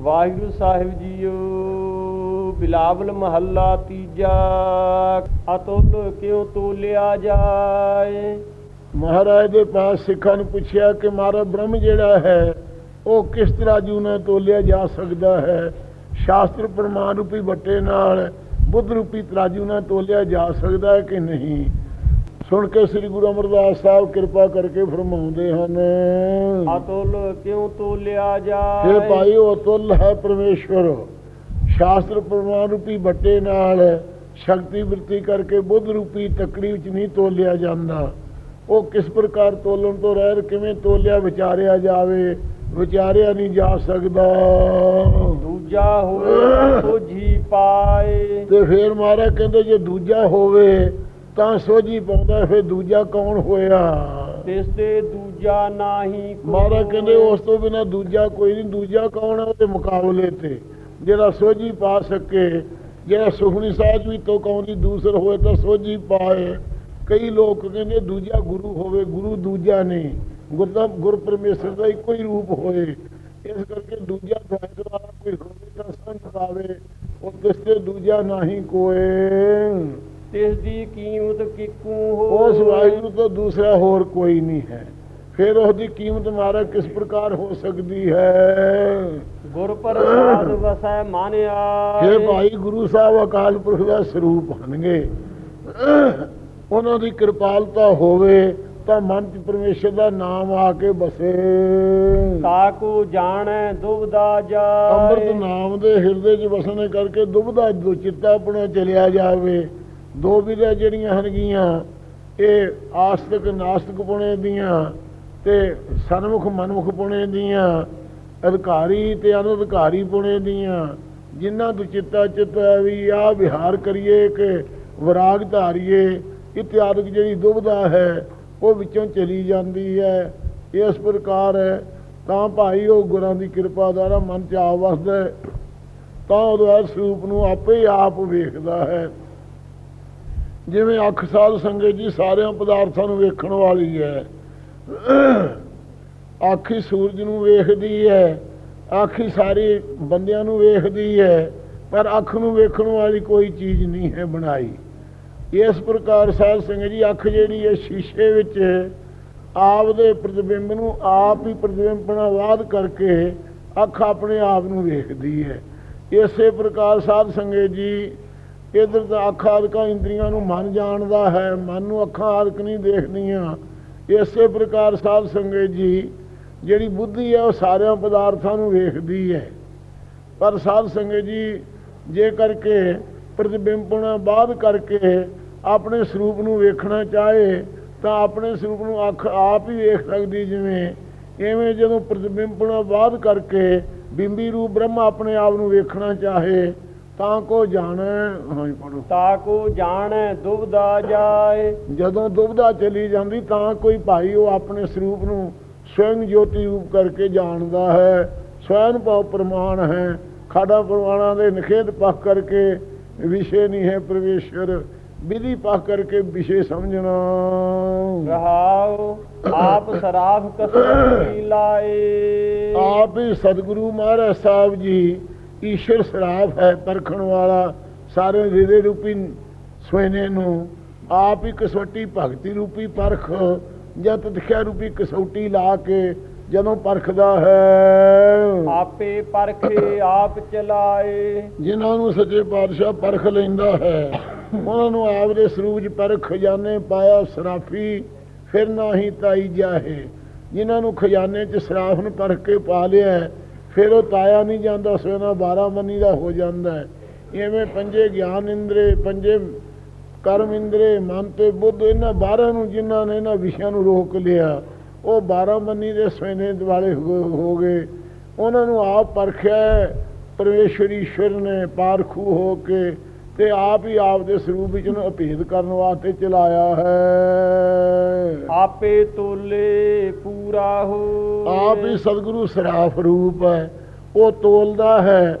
ਵਾਹਿਗੁਰੂ ਸਾਹਿਬ JIO, Bilawal ਮਹੱਲਾ ਤੀਜਾ, ਅਤੁੱਲ ਕਿਉ ਤੋਲਿਆ ਜਾਏ? ਮਹਾਰਾਜ ਦੇ ਪਾਸ ਸਿੱਖਾਂ ਨੂੰ ਪੁੱਛਿਆ ਕਿ ਮਾਰਾ ਬ੍ਰਹਮ ਜਿਹੜਾ ਹੈ, ਉਹ ਕਿਸ ਤਰਾਜੂ ਨਾਲ ਤੋਲਿਆ ਜਾ ਸਕਦਾ ਹੈ? ਸ਼ਾਸਤਰ ਪ੍ਰਮਾਣ ਰੂਪੀ ਵੱਟੇ ਨਾਲ, ਬੁੱਧ ਰੂਪੀ ਤਰਾਜੂ ਨਾਲ ਤੋਲਿਆ ਜਾ ਸਕਦਾ ਹੈ ਕਿ ਨਹੀਂ? ਸੁਣ ਕੇ ਸ੍ਰੀ ਗੁਰੂ ਅਮਰਦਾਸ ਸਾਹਿਬ ਕਿਰਪਾ ਕਰਕੇ ਫਰਮਾਉਂਦੇ ਹਨ ਅਤੁੱਲ ਕਿਉ ਤੋਲਿਆ ਜਾਏ? ਇਹ ਭਾਈ ਉਹ ਅਤੁੱਲ ਹੈ ਪਰਮੇਸ਼ਵਰ। ਸ਼ਾਸਤਰ ਪ੍ਰਮਾਣ ਰੂਪੀ ਵੱਟੇ ਨਾਲ ਸ਼ਕਤੀ ਵਰਤੀ ਕਰਕੇ ਬੁੱਧ ਰੂਪੀ ਤਕੜੀ ਵਿੱਚ ਨਹੀਂ ਤੋਲਿਆ ਜਾਂਦਾ। ਉਹ ਕਿਸ ਪ੍ਰਕਾਰ ਤੋਲਣ ਤੋਂ ਰਹਿਤ ਕਿਵੇਂ ਤੋਲਿਆ ਵਿਚਾਰਿਆ ਜਾਵੇ ਵਿਚਾਰਿਆ ਨਹੀਂ ਜਾ ਸਕਦਾ। ਦੂਜਾ ਸੋਝੀ ਪਾਏ। ਤੇ ਫੇਰ ਮਹਾਰਾਜ ਕਹਿੰਦੇ ਜੇ ਦੂਜਾ ਹੋਵੇ ਤਾਂ ਸੋਝੀ ਪਾਉਂਦਾ ਫਿਰ ਦੂਜਾ ਕੌਣ ਹੋਇਆ? ਤਿਸ ਤੇ ਦੂਜਾ ਨਾਹੀ ਕੋਈ ਮਹਾਰਾਜ ਕਹਿੰਦੇ ਉਸ ਤੋਂ ਬਿਨਾ ਦੂਜਾ ਕੋਈ ਨਹੀਂ ਦੂਜਾ ਕੌਣ ਹੈ ਉਹਦੇ ਮੁਕਾਬਲੇ ਤੇ? ਜਿਹੜਾ ਸੋਝੀ ਪਾ ਸਕੇ ਜਿਹੜਾ ਸੁਖਣੀ ਸਾਜ ਵੀ ਤੋਂ ਕੌਣੀ ਦੂਸਰ ਹੋਏ ਤਾਂ ਸੋਝੀ ਪਾਏ। ਕਈ ਲੋਕ ਕਹਿੰਦੇ ਦੂਜਾ ਗੁਰੂ ਹੋਵੇ ਗੁਰੂ ਦੂਜਾ ਨਹੀਂ। ਗੁਰਦਾ ਗੁਰ ਪਰਮੇਸ਼ਰ ਦਾ ਇੱਕੋ ਹੀ ਰੂਪ ਹੋਏ। ਇਸ ਕਰਕੇ ਦੂਜਾ ਦੁਆਇਤ ਵਾਲਾ ਕੋਈ ਹੋਵੇ ਤਾਂ ਸਮਝ ਪਾਵੇ। ਉਹ ਕਿਸ ਦੂਜਾ ਨਹੀਂ ਕੋਏ ਤਿਸ ਦੀ ਕੀਮਤ ਕਿਕੂ ਹੋ ਉਸ ਵਾਹਿਗੁਰੂ ਤੋਂ ਦੂਸਰਾ ਹੋਰ ਕੋਈ ਨਹੀਂ ਹੈ। ਫਿਰ ਉਹਦੀ ਕੀਮਤ ਮਾਰਾ ਕਿਸ ਪ੍ਰਕਾਰ ਹੋ ਸਕਦੀ ਹੈ? ਗੁਰ ਪ੍ਰਸਾਦ ਵਸੈ ਮਾਨਿਆ ਇਹ ਭਾਈ ਗੁਰੂ ਸਾਹਿਬ ਅਕਾਲ ਪੁਰਖ ਦਾ ਸਰੂਪ ਹਨਗੇ ਉਹਨਾਂ ਦੀ ਕਿਰਪਾਲਤਾ ਹੋਵੇ ਤਾਂ ਮਨ ਚ ਪਰਮੇਸ਼ਰ ਦਾ ਨਾਮ ਆ ਕੇ ਬਸੇ। ਤਾਕੂ ਜਾਣੈ ਦੁਬਦਾ ਅੰਮ੍ਰਿਤ ਜਾਏ ਨਾਮ ਦੇ ਹਿਰਦੇ 'ਚ ਵਸਣੇ ਕਰਕੇ ਦੁਬਦਾ ਜੋ ਚਿੱਤਾ ਆਪਣਾ ਚਲਿਆ ਜਾਵੇ। ਦੋ ਵਿਧਾ ਜਿਹੜੀਆਂ ਹਨਗੀਆਂ, ਇਹ ਆਸਤਿਕ ਨਾਸਤਿਕ ਪੁਣੇ ਦੀਆਂ ਤੇ ਸਨਮੁਖ ਮਨਮੁਖ ਪੁਣੇ ਦੀਆਂ, ਅਧਿਕਾਰੀ ਤੇ ਅਨਧਿਕਾਰੀ ਪੁਣੇ ਦੀਆਂ, ਜਿਨ੍ਹਾਂ ਤੋਂ ਚਿੱਤਾ ਚਿੱਤ ਵੀ ਆ ਵਿਹਾਰ ਕਰੀਏ ਕਿ ਵਿਰਾਗ ਧਾਰੀਏ ਇਤਿਆਦਿਕ ਜਿਹੜੀ ਦੁਬਦਾ ਹੈ, ਉਹ ਵਿੱਚੋਂ ਚਲੀ ਜਾਂਦੀ ਹੈ। ਇਸ ਪ੍ਰਕਾਰ ਹੈ ਤਾਂ ਭਾਈ ਉਹ ਗੁਰਾਂ ਦੀ ਕਿਰਪਾ ਦੁਆਰਾ ਮਨ ਚ ਆ ਵਸਦਾ ਤਾਂ ਉਹਦਾ ਸਰੂਪ ਨੂੰ ਆਪੇ ਆਪ ਵੇਖਦਾ ਹੈ। ਜਿਵੇਂ ਅੱਖ ਸਾਧ ਸੰਗਤ ਜੀ ਸਾਰਿਆਂ ਪਦਾਰਥਾਂ ਨੂੰ ਵੇਖਣ ਵਾਲੀ ਹੈ। ਅੱਖ ਹੀ ਸੂਰਜ ਨੂੰ ਵੇਖਦੀ ਹੈ। ਅੱਖ ਹੀ ਸਾਰੇ ਬੰਦਿਆਂ ਨੂੰ ਵੇਖਦੀ ਹੈ। ਪਰ ਅੱਖ ਨੂੰ ਵੇਖਣ ਵਾਲੀ ਕੋਈ ਚੀਜ਼ ਨਹੀਂ ਹੈ ਬਣਾਈ। ਇਸ ਪ੍ਰਕਾਰ ਸਾਧ ਸੰਗਤ ਜੀ ਅੱਖ ਜਿਹੜੀ ਹੈ ਸ਼ੀਸ਼ੇ ਵਿੱਚ ਆਪ ਦੇ ਪ੍ਰਤੀਬਿੰਬ ਨੂੰ ਆਪ ਹੀ ਪ੍ਰਤੀਬਿੰਬਣਾ ਬਾਦ ਕਰਕੇ ਅੱਖ ਆਪਣੇ ਆਪ ਨੂੰ ਵੇਖਦੀ ਹੈ। ਇਸੇ ਪ੍ਰਕਾਰ ਸਾਧ ਸੰਗਤ ਜੀ ਇਧਰ ਤਾਂ ਅੱਖ ਆਦਿਕਾਂ ਇੰਦਰੀਆਂ ਨੂੰ ਮਨ ਜਾਣਦਾ ਹੈ, ਮਨ ਨੂੰ ਅੱਖਾਂ ਆਦਿਕ ਨਹੀਂ ਦੇਖਦੀਆਂ। ਇਸੇ ਪ੍ਰਕਾਰ ਸਾਧ ਸੰਗਤ ਜੀ, ਜਿਹੜੀ ਬੁੱਧੀ ਹੈ ਉਹ ਸਾਰਿਆਂ ਪਦਾਰਥਾਂ ਨੂੰ ਵੇਖਦੀ ਹੈ। ਪਰ ਸਾਧ ਸੰਗਤ ਜੀ, ਜੇ ਕਰਕੇ ਪ੍ਰਤੀਬਿੰਬਣਾ ਬਾਅਦ ਕਰਕੇ ਆਪਣੇ ਸਰੂਪ ਨੂੰ ਵੇਖਣਾ ਚਾਹੇ, ਤਾਂ ਆਪਣੇ ਸਰੂਪ ਨੂੰ ਅੱਖ ਆਪ ਹੀ ਵੇਖ ਸਕਦੀ ਜਿਵੇਂ, ਐਵੇਂ ਜਦੋਂ ਪ੍ਰਤੀਬਿੰਬਣਾ ਬਾਅਦ ਕਰਕੇ ਬਿੰਬੀ ਰੂਪ ਬ੍ਰਹਮ ਆਪਣੇ ਆਪ ਨੂੰ ਵੇਖਣਾ ਚਾਹੇ ਤਾਂ ਕੋ ਜਾਣੈ ਹਾਂ ਜੀ ਪੜੋ ਤਾਕੂ ਜਾਣੈ ਦੁਬਦਾ ਜਾਏ। ਜਦੋਂ ਦੁਬਦਾ ਚਲੀ ਜਾਂਦੀ ਤਾਂ ਕੋਈ ਭਾਈ ਉਹ ਆਪਣੇ ਸਰੂਪ ਨੂੰ ਸਵੈੰ ਜੋਤੀ ਰੂਪ ਕਰਕੇ ਜਾਣਦਾ ਹੈ। ਸਵੈਨ ਭਾਵ ਪ੍ਰਮਾਣ ਹੈ। ਖਾਡਾ ਪ੍ਰਮਾਣਾਂ ਦੇ ਨਿਖੇਧ ਪੱਖ ਕਰਕੇ ਵਿਸ਼ੇ ਨਹੀਂ ਹੈ ਪਰਮੇਸ਼ਰ ਵਿਧੀ ਪੱਖ ਕਰਕੇ ਵਿਸ਼ੇ ਸਮਝਣਾ। ਰਹਾਉ ਆਪ ਸਰਾਫ ਕਸਰਤ ਕੀ ਲਾਏ। ਆਪ ਹੀ ਸਤਿਗੁਰੂ ਮਹਾਰਾਜ ਸਾਹਿਬ ਜੀ ਈਸ਼ਰ ਸਰਾਫ ਹੈ ਪਰਖਣ ਵਾਲਾ ਸਾਰੇ ਹਿਰਦੇ ਰੂਪੀ ਸੋਇਨੇ ਨੂੰ। ਆਪ ਹੀ ਕਸੌਟੀ ਭਗਤੀ ਰੂਪੀ ਪਰਖ ਜਾਂ ਤਦਖਿਆ ਰੂਪੀ ਕਸੌਟੀ ਲਾ ਕੇ ਜਦੋਂ ਪਰਖਦਾ ਹੈ। ਆਪੇ ਪਰਖੇ ਆਪ ਚਲਾਏ। ਜਿਨ੍ਹਾਂ ਨੂੰ ਸੱਚੇ ਪਾਤਸ਼ਾਹ ਪਰਖ ਲੈਂਦਾ ਹੈ ਉਹਨਾਂ ਨੂੰ ਆਪ ਦੇ ਸਰੂਪ 'ਚ ਪਰਖ ਖਜ਼ਾਨੇ ਪਾਇਆ ਸਰਾਫੀ ਫਿਰ ਨਾ ਹੀ ਤਾਈ ਜਾਹੇ। ਜਿਨ੍ਹਾਂ ਨੂੰ ਖਜ਼ਾਨੇ 'ਚ ਸਰਾਫ ਨੂੰ ਪਰਖ ਕੇ ਪਾ ਲਿਆ ਫਿਰ ਉਹ ਤਾਇਆ ਨਹੀਂ ਜਾਂਦਾ ਸਵੇਨਾ 12 ਮੰਨੀ ਦਾ ਹੋ ਜਾਂਦਾ ਹੈ। ਐਵੇਂ ਪੰਜੇ ਗਿਆਨ ਇੰਦਰੇ ਪੰਜੇ ਕਰਮ ਇੰਦਰੇ ਮਨ ਤੇ ਬੁੱਧ ਇਹਨਾਂ 12 ਨੂੰ ਜਿਨ੍ਹਾਂ ਨੇ ਇਹਨਾਂ ਵਿਸ਼ਿਆਂ ਨੂੰ ਰੋਕ ਲਿਆ ਉਹ 12 ਮੰਨੀ ਦੇ ਸਵੇਨੇ ਦੁਆਲੇ ਹੋ ਹੋ ਗਏ। ਉਹਨਾਂ ਨੂੰ ਆਪ ਪਰਖਿਆ ਹੈ, ਪਰਮੇਸ਼ਰ ਈਸ਼ਵਰ ਨੇ ਪਾਰਖੂ ਹੋ ਕੇ ਤੇ ਆਪ ਹੀ ਆਪ ਦੇ ਸਰੂਪ ਵਿੱਚ ਨੂੰ ਅਭੇਦ ਕਰਨ ਵਾਸਤੇ ਚਲਾਇਆ ਹੈ। ਆਪੇ ਤੋਲੇ ਪੂਰਾ ਹੋ। ਆਪ ਹੀ ਸਤਿਗੁਰੂ ਸਰਾਫ ਰੂਪ ਹੈ ਉਹ ਤੋਲਦਾ ਹੈ।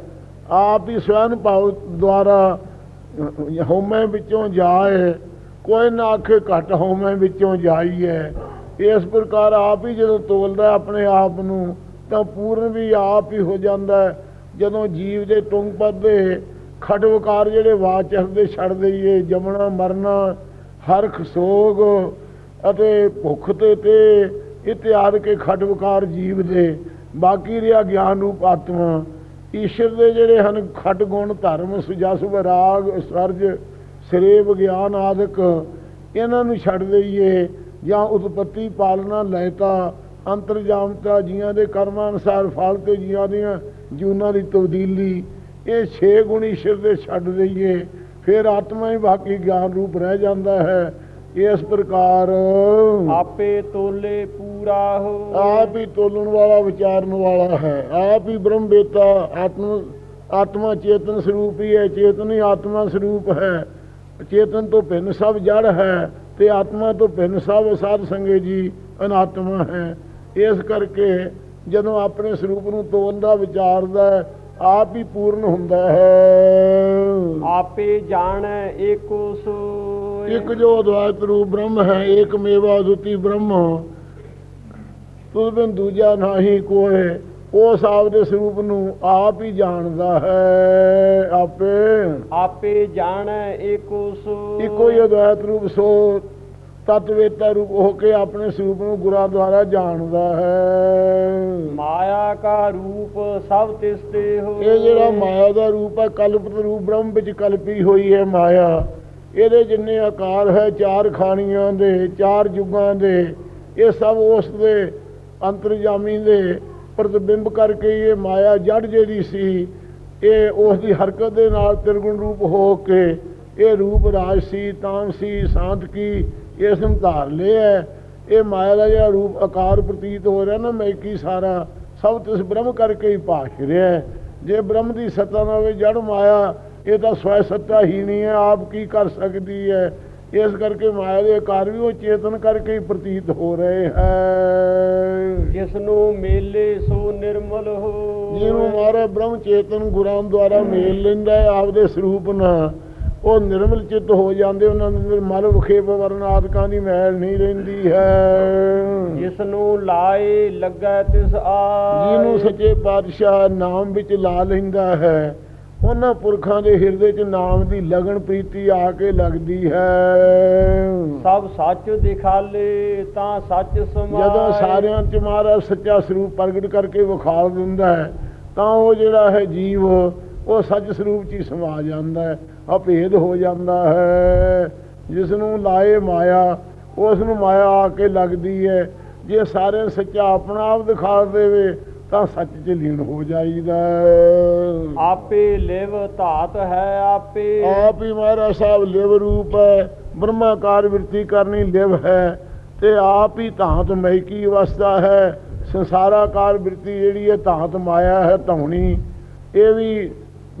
ਆਪ ਹੀ ਸਵੈਨ ਭਾਵ ਦੁਆਰਾ ਹਉਮੈ ਵਿੱਚੋਂ ਜਾਏ ਕੋਈ ਨਾ ਆਖੇ ਘਟ ਹਉਮੈ ਵਿੱਚੋਂ ਜਾਈਏ। ਇਸ ਪ੍ਰਕਾਰ ਆਪ ਹੀ ਜਦੋਂ ਤੋਲਦਾ ਹੈ ਆਪਣੇ ਆਪ ਨੂੰ ਤਾਂ ਪੂਰਨ ਵੀ ਆਪ ਹੀ ਹੋ ਜਾਂਦਾ ਹੈ। ਜਦੋਂ ਜੀਵ ਦੇ ਤੁੰਗ ਪੱਦੇ ਖਟਵਕਾਰ ਜਿਹੜੇ ਵਾਚਕ ਦੇ ਛੱਡ ਦਈਏ, ਜਮਣਾ, ਮਰਨਾ ਹਰਖ ਸੋਗ ਅਤੇ ਭੁੱਖ ਤੇ ਤੇ ਇਤਿਆਦ ਕੇ ਖਟਵਕਾਰ ਜੀਵ ਦੇ ਬਾਕੀ ਰਿਹਾ ਗਿਆਨ ਰੂਪ ਆਤਮਾ। ਈਸ਼ਰ ਦੇ ਜਿਹੜੇ ਹਨ, ਖਟ ਗੁਣ, ਧਰਮ ਸੁਜਸ ਵਿਰਾਗ ਸਰਜ ਸ੍ਰੇ ਗਿਆਨ ਆਦਿਕ, ਇਹਨਾਂ ਨੂੰ ਛੱਡ ਦਈਏ ਜਾਂ ਉਤਪਤੀ, ਪਾਲਣਾ ਲੈਤਾ ਅੰਤਰਜਾਮਤਾ, ਜੀਆਂ ਦੇ ਕਰਮਾਂ ਅਨੁਸਾਰ ਫਲ ਤੇ ਜੀਆਂ ਦੀਆਂ ਜੂਨਾਂ ਦੀ ਤਬਦੀਲੀ ਇਹ ਛੇ ਗੁਣ ਈਸ਼ਰ ਦੇ ਛੱਡ ਦਈਏ ਫਿਰ ਆਤਮਾ ਹੀ ਬਾਕੀ ਗਿਆਨ ਰੂਪ ਰਹਿ ਜਾਂਦਾ ਹੈ। ਇਸ ਪ੍ਰਕਾਰ ਆਪੇ ਤੋਲੇ ਪੂਰਾ ਹੋ। ਆਪ ਹੀ ਤੋਲਣ ਵਾਲਾ ਵਿਚਾਰਨ ਵਾਲਾ ਹੈ। ਆਪ ਹੀ ਬ੍ਰਹਮ ਬੇਤਾ ਆਤਮ ਆਤਮਾ ਚੇਤਨ ਸਰੂਪ ਹੀ ਹੈ। ਚੇਤਨ ਹੀ ਆਤਮਾ ਸਰੂਪ ਹੈ। ਚੇਤਨ ਤੋਂ ਭਿੰਨ ਸਭ ਜੜ ਹੈ ਤੇ ਆਤਮਾ ਤੋਂ ਭਿੰਨ ਸਭ ਸਾਧ ਸੰਗੇ ਜੀ ਅਨਾਤਮਾ ਹੈ। ਇਸ ਕਰਕੇ ਜਦੋਂ ਆਪਣੇ ਸਰੂਪ ਨੂੰ ਤੋਲਦਾ ਵਿਚਾਰਦਾ ਆਪ ਹੀ ਪੂਰਨ ਹੁੰਦਾ ਹੈ। ਆਪੇ ਜਾਣੈ ਏਕੋ ਸੋਇ ਇੱਕ ਜੋ ਅਦਵੈਤ ਰੂਪ ਬ੍ਰਹਮ ਹੈ ਏਕ ਮੇਵਾ ਅਦੁੱਤੀ ਬ੍ਰਹਮ। ਤੁਧ ਬਿਨ ਦੂਜਾ ਨਹੀਂ ਕੋਏ ਉਸ ਆਪ ਦੇ ਸਰੂਪ ਨੂੰ ਆਪ ਹੀ ਜਾਣਦਾ ਹੈ ਆਪੇ। ਆਪੇ ਜਾਣੈ ਏਕੋ ਸੋਇ ਇੱਕੋ ਹੀ ਅਦਵੈਤ ਰੂਪ ਸੋ ਤਤਵੇਤਾ ਰੂਪ ਹੋ ਕੇ ਆਪਣੇ ਸਰੂਪ ਨੂੰ ਗੁਰਾਂ ਦੁਆਰਾ ਜਾਣਦਾ ਹੈ। ਮਾਇਆ ਕਾ ਰੂਪ ਸਭ ਤਿਸ ਤੇ ਹੋ ਇਹ ਜਿਹੜਾ ਮਾਇਆ ਦਾ ਰੂਪ ਹੈ ਕਲਪਿਤ ਰੂਪ ਬ੍ਰਹਮ ਵਿੱਚ ਕਲਪੀ ਹੋਈ ਹੈ ਮਾਇਆ। ਇਹਦੇ ਜਿੰਨੇ ਆਕਾਰ ਹੈ ਚਾਰ ਖਾਣੀਆਂ ਦੇ ਚਾਰ ਯੁੱਗਾਂ ਦੇ ਇਹ ਸਭ ਉਸ ਦੇ ਅੰਤਰਜਾਮੀ ਦੇ ਪ੍ਰਤਿਬਿੰਬ ਕਰਕੇ ਇਹ ਮਾਇਆ ਜੜ ਜਿਹੜੀ ਸੀ ਇਹ ਉਸ ਦੀ ਹਰਕਤ ਦੇ ਨਾਲ ਤਿਰਗੁਣ ਰੂਪ ਹੋ ਕੇ ਇਹ ਰੂਪ ਰਾਜਸੀ ਤਾਮਸੀ ਸਾਂਤਕੀ ਇਸ ਨੂੰ ਧਾਰ ਲਿਆ। ਇਹ ਮਾਇਆ ਦਾ ਜਿਹੜਾ ਰੂਪ ਆਕਾਰ ਪ੍ਰਤੀਤ ਹੋ ਰਿਹਾ ਨਾ ਮੈਕੀ ਸਾਰਾ ਸਭ ਤਿਸ ਬ੍ਰਹਮ ਕਰਕੇ ਹੀ ਭਾਸ਼ ਰਿਹਾ। ਜੇ ਬ੍ਰਹਮ ਦੀ ਸੱਤਾ ਨਾ ਹੋਵੇ ਜੜ ਮਾਇਆ ਇਹ ਤਾਂ ਸਵੈ ਸੱਤਾ ਹੀ ਨਹੀਂ ਹੈ ਆਪ ਕੀ ਕਰ ਸਕਦੀ ਹੈ ਇਸ ਕਰਕੇ ਮਾਇਆ ਦੇ ਆਕਾਰ ਵੀ ਉਹ ਚੇਤਨ ਕਰਕੇ ਹੀ ਪ੍ਰਤੀਤ ਹੋ ਰਹੇ ਹੈ ਜਿਸ ਨੂੰ ਮੇਲੇ ਸੋ ਨਿਰਮਲ ਹੋ ਜਿਹਨੂੰ ਮਾਰਾ ਬ੍ਰਹਮ ਚੇਤਨ ਗੁਰਾਂ ਦੁਆਰਾ ਮੇਲ ਲੈਂਦਾ ਹੈ ਆਪਦੇ ਸਰੂਪ ਨਾਲ ਉਹ ਨਿਰਮਲ ਚਿੱਤ ਹੋ ਜਾਂਦੇ ਉਹਨਾਂ ਦੇ ਅੰਦਰ ਮਲ ਵਿਖੇਪ ਵਰਨ ਆਦਿਕਾਂ ਦੀ ਮੈਲ ਨਹੀਂ ਰਹਿੰਦੀ ਹੈ। ਜਿਸ ਨੂੰ ਲਾਏ ਲੱਗੈ ਤਿਸ ਆਏ। ਜਿਹਨੂੰ ਸੱਚੇ ਪਾਤਸ਼ਾਹ ਨਾਮ ਵਿੱਚ ਲਾ ਲੈਂਦਾ ਹੈ ਉਹਨਾਂ ਪੁਰਖਾਂ ਦੇ ਹਿਰਦੇ 'ਚ ਨਾਮ ਦੀ ਲਗਨ ਪ੍ਰੀਤੀ ਆ ਕੇ ਲੱਗਦੀ ਹੈ। ਸਭ ਸੱਚ ਦਿਖਾਲੇ ਤਾਂ ਸੱਚ ਸਮਾਏ। ਜਦੋਂ ਸਾਰਿਆਂ 'ਚ ਮਹਾਰਾਜ ਸੱਚਾ ਸਰੂਪ ਪ੍ਰਗਟ ਕਰਕੇ ਵਿਖਾਲ ਦਿੰਦਾ ਹੈ ਤਾਂ ਉਹ ਜਿਹੜਾ ਹੈ ਜੀਵ ਉਹ ਸੱਚ ਸਰੂਪ 'ਚ ਹੀ ਸਮਾ ਜਾਂਦਾ ਹੈ ਅਭੇਦ ਹੋ ਜਾਂਦਾ ਹੈ। ਜਿਸ ਨੂੰ ਲਾਏ ਮਾਇਆ ਉਸ ਨੂੰ ਮਾਇਆ ਆ ਕੇ ਲੱਗਦੀ ਹੈ। ਜੇ ਸਾਰੇ ਸੱਚਾ ਆਪਣਾ ਆਪ ਦਿਖਾ ਦੇਵੇ ਤਾਂ ਸੱਚ 'ਚ ਲੀਨ ਹੋ ਜਾਈਦਾ ਆਪੇ ਲਿਵ ਧਾਤ ਹੈ ਆਪੇ। ਆਪ ਹੀ ਮਹਾਰਾਜ ਸਾਹਿਬ ਲਿਵ ਰੂਪ ਹੈ ਬ੍ਰਹਮਾਕਾਰ ਵਿਰਤੀ ਕਰਨੀ ਲਿਵ ਹੈ ਤੇ ਆਪ ਹੀ ਧਾਤ ਮਹਿਕੀ ਅਵਸਥਾ ਹੈ। ਸੰਸਾਰਾਕਾਰ ਬਿਰਤੀ ਜਿਹੜੀ ਹੈ ਧਾਤ ਮਾਇਆ ਹੈ ਧੌਣੀ। ਇਹ ਵੀ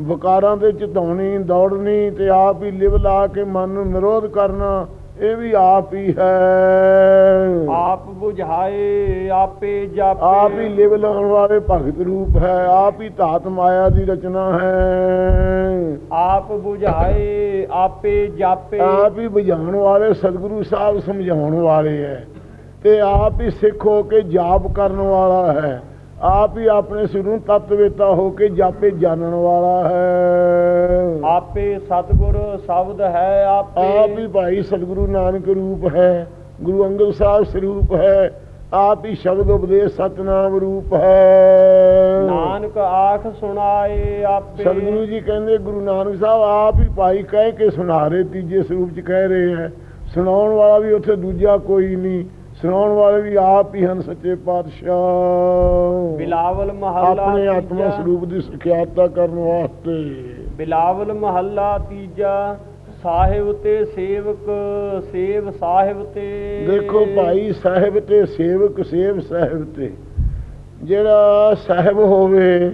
ਵਿਕਾਰਾਂ ਦੇ ਚਿਤਾਉਣੀ ਦੌੜਨੀ ਤੇ ਆਪ ਹੀ ਲਿਵ ਲਾ ਕੇ ਮਨ ਨੂੰ ਨਿਰੋਧ ਕਰਨਾ ਇਹ ਵੀ ਆਪ ਹੀ ਹੈ। ਆਪ 부ਝਾਏ ਆਪੇ ਜਾਪੇ। ਆਪ ਹੀ ਲਿਵ ਲਾਉਣ ਵਾਲੇ ਭਗਤ ਰੂਪ ਹੈ ਆਪ ਹੀ ਧਾਤ ਮਾਇਆ ਦੀ ਰਚਨਾ ਹੈ। ਆਪ 부ਝਾਏ ਆਪੇ ਜਾਪੇ। ਆਪ ਹੀ ਬੁਝਾਉਣ ਵਾਲੇ ਸਤਿਗੁਰੂ ਸਾਹਿਬ ਸਮਝਾਉਣ ਵਾਲੇ ਹੈ ਤੇ ਆਪ ਹੀ ਸਿੱਖ ਹੋ ਕੇ ਜਾਪ ਕਰਨ ਵਾਲਾ ਹੈ। ਆਪ ਹੀ ਆਪਣੇ ਸਿਰ ਨੂੰ ਤਤਵੇਤਾ ਹੋ ਕੇ ਜਾਪੇ ਜਾਣਨ ਵਾਲਾ ਹੈ। ਆਪੇ ਸਤਿਗੁਰ ਸ਼ਬਦ ਹੈ ਆਪੇ। ਆਪ ਹੀ ਭਾਈ ਸਤਿਗੁਰੂ ਨਾਨਕ ਰੂਪ ਹੈ ਗੁਰੂ ਅੰਗਦ ਸਾਹਿਬ ਸਰੂਪ ਹੈ ਆਪ ਹੀ ਸ਼ਬਦ ਉਪਦੇਸ਼ ਸਤਨਾਮ ਰੂਪ ਹੈ। ਨਾਨਕ ਆਖ ਸੁਣਾਏ ਆਪੇ। ਸਤਿਗੁਰੂ ਜੀ ਕਹਿੰਦੇ ਗੁਰੂ ਨਾਨਕ ਸਾਹਿਬ ਆਪ ਹੀ ਭਾਈ ਕਹਿ ਕੇ ਸੁਣਾ ਰਹੇ ਤੀਜੇ ਸਰੂਪ ਚ ਕਹਿ ਰਹੇ ਹੈ। ਸੁਣਾਉਣ ਵਾਲਾ ਵੀ ਉੱਥੇ ਦੂਜਾ ਕੋਈ ਨਹੀਂ। ਸੁਣਾਉਣ ਵਾਲੇ ਵੀ ਆਪ ਹੀ ਹਨ ਸੱਚੇ ਪਾਤਸ਼ਾਹ। ਬਿਲਾਵਲ ਮਹੱਲਾ ਆਪਣੇ ਆਤਮਾ ਸਰੂਪ ਦੀ ਸਿਖਿਆਤਾ ਕਰਨ ਵਾਸਤੇ। ਬਿਲਾਵਲ ਮਹੱਲਾ ਤੀਜਾ। ਸਾਹਿਬ ਤੇ ਸੇਵਕ ਸੇਵ ਸਾਹਿਬ ਤੇ। ਦੇਖੋ ਭਾਈ ਸਾਹਿਬ ਤੇ ਸੇਵਕ ਸੇਵ ਸਾਹਿਬ ਤੇ। ਜਿਹੜਾ ਸਾਹਿਬ ਹੋਵੇ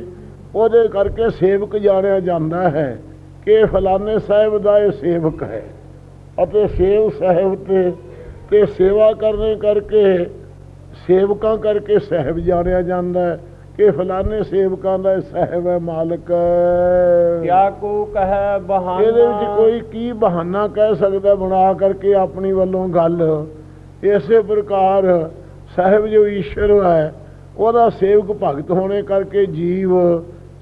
ਉਹਦੇ ਕਰਕੇ ਸੇਵਕ ਜਾਣਿਆ ਜਾਂਦਾ ਹੈ ਕਿ ਫਲਾਣੇ ਸਾਹਿਬ ਦਾ ਇਹ ਸੇਵਕ ਹੈ ਅਤੇ ਸੇਵ ਸਾਹਿਬ ਤੇ ਤੇ ਸੇਵਾ ਕਰਨੇ ਕਰਕੇ ਸੇਵਕਾਂ ਕਰਕੇ ਸਾਹਿਬ ਜਾਣਿਆ ਜਾਂਦਾ ਹੈ ਕਿ ਫਲਾਣੇ ਸੇਵਕਾਂ ਦਾ ਸਾਹਿਬ ਹੈ ਮਾਲਕ। ਕਿਆ ਕੋ ਕਹੈ ਬਹਾਨਾ। ਇਹਦੇ ਵਿੱਚ ਕੋਈ ਕੀ ਬਹਾਨਾ ਕਹਿ ਸਕਦਾ ਬਣਾ ਕਰਕੇ ਆਪਣੀ ਵੱਲੋਂ ਗੱਲ। ਇਸੇ ਪ੍ਰਕਾਰ ਸਾਹਿਬ ਜੋ ਈਸ਼ਵਰ ਹੈ ਉਹਦਾ ਸੇਵਕ ਭਗਤ ਹੋਣੇ ਕਰਕੇ ਜੀਵ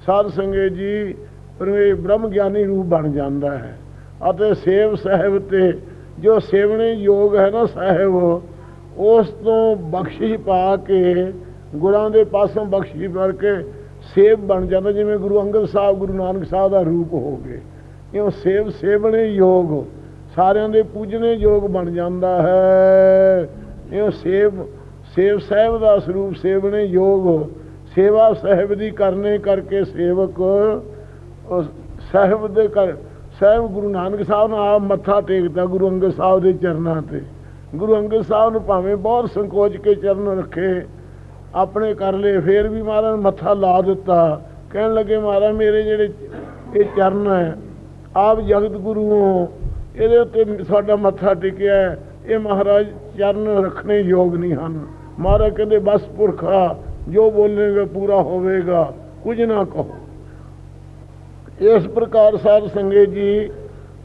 ਸਾਧ ਸੰਗਤ ਜੀ ਪਰਮੇ ਬ੍ਰਹਮ ਗਿਆਨੀ ਰੂਪ ਬਣ ਜਾਂਦਾ ਹੈ। ਅਤੇ ਸੇਵ ਸਾਹਿਬ ਤੇ ਜੋ ਸੇਵਣੇ ਯੋਗ ਹੈ ਨਾ ਸਾਹਿਬ, ਉਸ ਤੋਂ ਬਖਸ਼ਿਸ਼ ਪਾ ਕੇ ਗੁਰਾਂ ਦੇ ਪਾਸੋਂ ਬਖਸ਼ਿਸ਼ ਕਰਕੇ ਸੇਵ ਬਣ ਜਾਂਦਾ, ਜਿਵੇਂ ਗੁਰੂ ਅੰਗਦ ਸਾਹਿਬ, ਗੁਰੂ ਨਾਨਕ ਸਾਹਿਬ ਦਾ ਰੂਪ ਹੋ ਗਏ। ਇਹ ਸੇਵ, ਸੇਵਣੇ ਯੋਗ, ਸਾਰਿਆਂ ਦੇ ਪੂਜਣੇ ਯੋਗ ਬਣ ਜਾਂਦਾ ਹੈ। ਇਹ ਸੇਵ ਸੇਵ ਸਾਹਿਬ ਦਾ ਸਰੂਪ ਸੇਵਣੇ ਯੋਗ, ਸੇਵਾ ਸਾਹਿਬ ਦੀ ਕਰਨੇ ਕਰਕੇ ਸੇਵਕ ਸਾਹਿਬ ਦੇ ਕਰ ਸਾਹਿਬ ਗੁਰੂ ਨਾਨਕ ਸਾਹਿਬ ਨੂੰ ਆਪ ਮੱਥਾ ਟੇਕਦਾ, ਗੁਰੂ ਅੰਗਦ ਸਾਹਿਬ ਦੇ ਚਰਨਾਂ ਤੇ। ਗੁਰੂ ਅੰਗਦ ਸਾਹਿਬ ਨੂੰ ਭਾਵੇਂ ਬਹੁਤ ਸੰਕੋਚ ਕੇ ਚਰਨ ਰੱਖੇ, ਆਪਣੇ ਕਰ ਲਏ, ਫੇਰ ਵੀ ਮਹਾਰਾਜ ਮੱਥਾ ਲਾ ਦਿੱਤਾ। ਕਹਿਣ ਲੱਗੇ, ਮਹਾਰਾਜ, ਮੇਰੇ ਜਿਹੜੇ ਇਹ ਚਰਨ ਹੈ, ਆਪ ਜਗਤ ਗੁਰੂ ਹੋ। ਇਹਦੇ ਉੱਤੇ ਸਾਡਾ ਮੱਥਾ ਟਿਕਿਆ ਇਹ ਮਹਾਰਾਜ ਚਰਨ ਰੱਖਣੇ ਯੋਗ ਨਹੀਂ ਹਨ। ਮਹਾਰਾਜ ਕਹਿੰਦੇ, ਬਸ ਪੁਰਖਾ, ਜੋ ਬੋਲੇਗਾ, ਪੂਰਾ ਹੋਵੇਗਾ। ਕੁਝ ਨਾ ਕਹੋ। ਇਸ ਪ੍ਰਕਾਰ ਸਾਧ ਸੰਗਤ ਜੀ,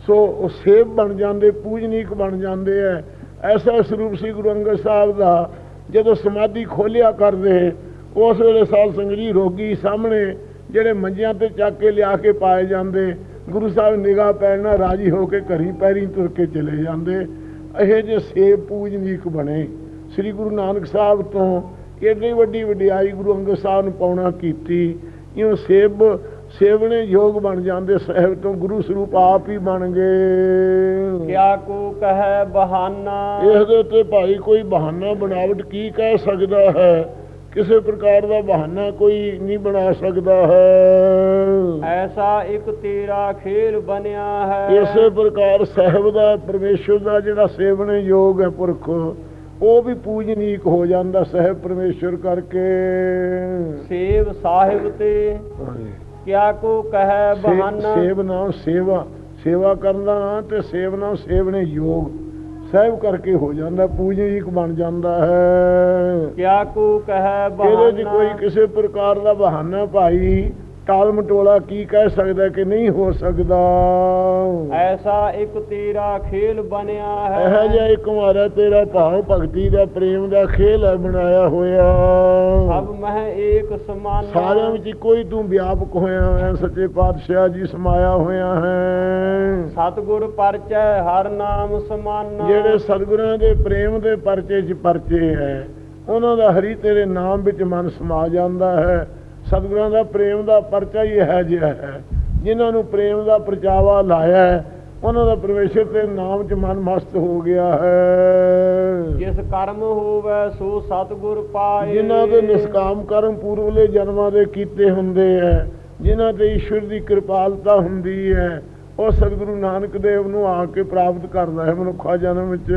ਸੋ ਉਹ ਸੇਵ ਬਣ ਜਾਂਦੇ, ਪੂਜਨੀਕ ਬਣ ਜਾਂਦੇ ਐ। ਐਸਾ ਸਰੂਪ ਸੀ ਗੁਰੂ ਅੰਗਦ ਸਾਹਿਬ ਦਾ ਜਦੋਂ ਸਮਾਧੀ ਖੋਲਿਆ ਕਰਦੇ, ਉਸ ਵੇਲੇ ਸਾਧ ਸੰਗਤ ਜੀ ਰੋਗੀ ਸਾਹਮਣੇ ਜਿਹੜੇ ਮੰਜਿਆਂ ਤੇ ਚੱਕ ਕੇ ਲਿਆ ਕੇ ਪਾਏ ਜਾਂਦੇ, ਗੁਰੂ ਸਾਹਿਬ ਨਿਗਾਹ ਪੈਣਾ ਰਾਜੀ ਹੋ ਕੇ ਘਰੀ ਪੈਰੀ ਤੁਰ ਕੇ ਚਲੇ ਜਾਂਦੇ। ਇਹ ਜੇ ਸੇਵ, ਪੂਜਨੀਕ ਬਣੇ। ਸ੍ਰੀ ਗੁਰੂ ਨਾਨਕ ਸਾਹਿਬ ਤੋਂ ਏਡੀ ਵੱਡੀ ਵਡਿਆਈ ਗੁਰੂ ਅੰਗਦ ਸਾਹਿਬ ਨੂੰ ਪਾਉਣਾ ਕੀਤੀ। ਇਉਂ ਸੇਬ ਸੇਵਣੇ ਯੋਗ ਬਣ ਜਾਂਦੇ ਸਾਹਿਬ ਤੋਂ ਗੁਰੂ ਸਰੂਪ ਆਪ ਹੀ ਬਣ ਗਏ। ਕਿਆ ਕੋ ਕਹੈ ਬਹਾਨਾ? ਇਸ ਦੇ ਉੱਤੇ ਭਾਈ ਕੋਈ ਬਹਾਨਾ ਬਣਾਵਟ ਕੀ ਕਹਿ ਸਕਦਾ ਹੈ? ਕਿਸੇ ਪ੍ਰਕਾਰ ਦਾ ਬਹਾਨਾ ਕੋਈ ਨਹੀਂ ਬਣਾ ਸਕਦਾ ਹੈ। ਐਸਾ ਇੱਕ ਤੇਰਾ ਖੇਲ ਬਣਿਆ ਹੈ। ਇਸੇ ਪ੍ਰਕਾਰ ਸਾਹਿਬ ਦਾ ਪਰਮੇਸ਼ਰ ਦਾ ਜਿਹੜਾ ਸੇਵਣੇ ਯੋਗ ਹੈ ਪੁਰਖ ਉਹ ਵੀ ਪੂਜਨੀਕ ਹੋ ਜਾਂਦਾ ਸਾਹਿਬ ਪਰਮੇਸ਼ਰ ਕਰਕੇ। ਸੇਵ ਸਾਹਿਬ ਤੇ। ਕਿਆ ਕੋ ਕਹੈ ਬਹਾਨਾ? ਸੇਵ ਨਾਮ ਸੇਵਾ ਸੇਵਾ ਕਰਨ ਦਾ ਨਾਂ ਤੇ ਸੇਵ ਨਾਮ ਸੇਵਨੇ ਯੋਗ। ਸਾਹਿਬ ਕਰਕੇ ਹੋ ਜਾਂਦਾ ਪੂਜਨੀਕ ਬਣ ਜਾਂਦਾ ਹੈ। ਕਿਆ ਕੋ ਕਹੈ ਇਹਦੇ 'ਚ ਕੋਈ ਬਹਾਨਾ ਕਿਸੇ ਪ੍ਰਕਾਰ ਦਾ ਬਹਾਨਾ ਭਾਈ। ਟਾਲ ਮਟੋਲਾ ਕੀ ਕਹਿ ਸਕਦਾ ਕਿ ਨਹੀਂ ਹੋ ਸਕਦਾ? ਐਸਾ ਇੱਕ ਤੇਰਾ ਖੇਲ ਬਣਿਆ ਹੈ। ਇਹ ਜਿਹਾ ਇੱਕ ਮਾਰਾ ਤੇਰਾ ਭਾਵ ਭਗਤੀ ਦਾ ਪ੍ਰੇਮ ਦਾ ਖੇਲ ਹੈ ਬਣਾਇਆ ਹੋਇਆ। ਸਭ ਮਹਿ ਏਕ ਸਮਾਨਾ। ਸਾਰਿਆਂ ਵਿੱਚ ਇੱਕੋ ਹੀ ਤੂੰ ਵਿਆਪਕ ਹੋਇਆ ਹੈ ਸੱਚੇ ਪਾਤਸ਼ਾਹ ਜੀ ਸਮਾਇਆ ਹੋਇਆ ਹੈ। ਸਤਿਗੁਰ ਪਰਚੈ ਹਰ ਨਾਮ ਸਮਾਨਾ। ਜਿਹੜੇ ਸਤਿਗੁਰਾਂ ਦੇ ਪ੍ਰੇਮ ਦੇ ਪਰਚੇ 'ਚ ਪਰਚੇ ਹੈ ਉਹਨਾਂ ਦਾ ਹਰੀ ਤੇਰੇ ਨਾਮ ਵਿੱਚ ਮਨ ਸਮਾ ਜਾਂਦਾ ਹੈ। ਸਤਿਗੁਰਾਂ ਦਾ ਪ੍ਰੇਮ ਦਾ ਪਰਚਾ ਹੀ ਹੈ ਜਿਹਾ ਹੈ। ਜਿਨ੍ਹਾਂ ਨੂੰ ਪ੍ਰੇਮ ਦਾ ਪ੍ਰਚਾਵਾ ਲਾਇਆ ਹੈ ਉਹਨਾਂ ਦਾ ਪਰਮੇਸ਼ਰ ਤੇ ਨਾਮ 'ਚ ਮਨ ਮਸਤ ਹੋ ਗਿਆ ਹੈ। ਜਿਸ ਕਰਮ ਹੋਵੇ ਸੋ ਸਤਿਗੁਰ ਪਾਏ। ਜਿਨ੍ਹਾਂ ਦੇ ਨਿਸਕਾਮ ਕਰਮ ਪੂਰਵਲੇ ਜਨਮਾਂ ਦੇ ਕੀਤੇ ਹੁੰਦੇ ਹੈ ਜਿਨ੍ਹਾਂ ਤੇ ਈਸ਼ਵਰ ਦੀ ਕਿਰਪਾਲਤਾ ਹੁੰਦੀ ਹੈ ਉਹ ਸਤਿਗੁਰੂ ਨਾਨਕ ਦੇਵ ਨੂੰ ਆ ਕੇ ਪ੍ਰਾਪਤ ਕਰਦਾ ਹੈ ਮਨੁੱਖਾ ਜਨਮ ਵਿੱਚ।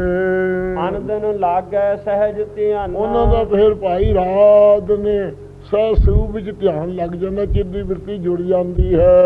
ਅਨ ਦਿਨ ਲਾਗੈ ਸਹਿਜ ਧਿਆਨ ਉਹਨਾਂ ਦਾ ਫਿਰ ਭਾਈ ਰਾਤ ਨੇ ਸਹਿ ਸਰੂਪ ਵਿੱਚ ਧਿਆਨ ਲੱਗ ਜਾਂਦਾ ਚਿੱਤ ਦੀ ਬਿਰਤੀ ਜੁੜ ਜਾਂਦੀ ਹੈ।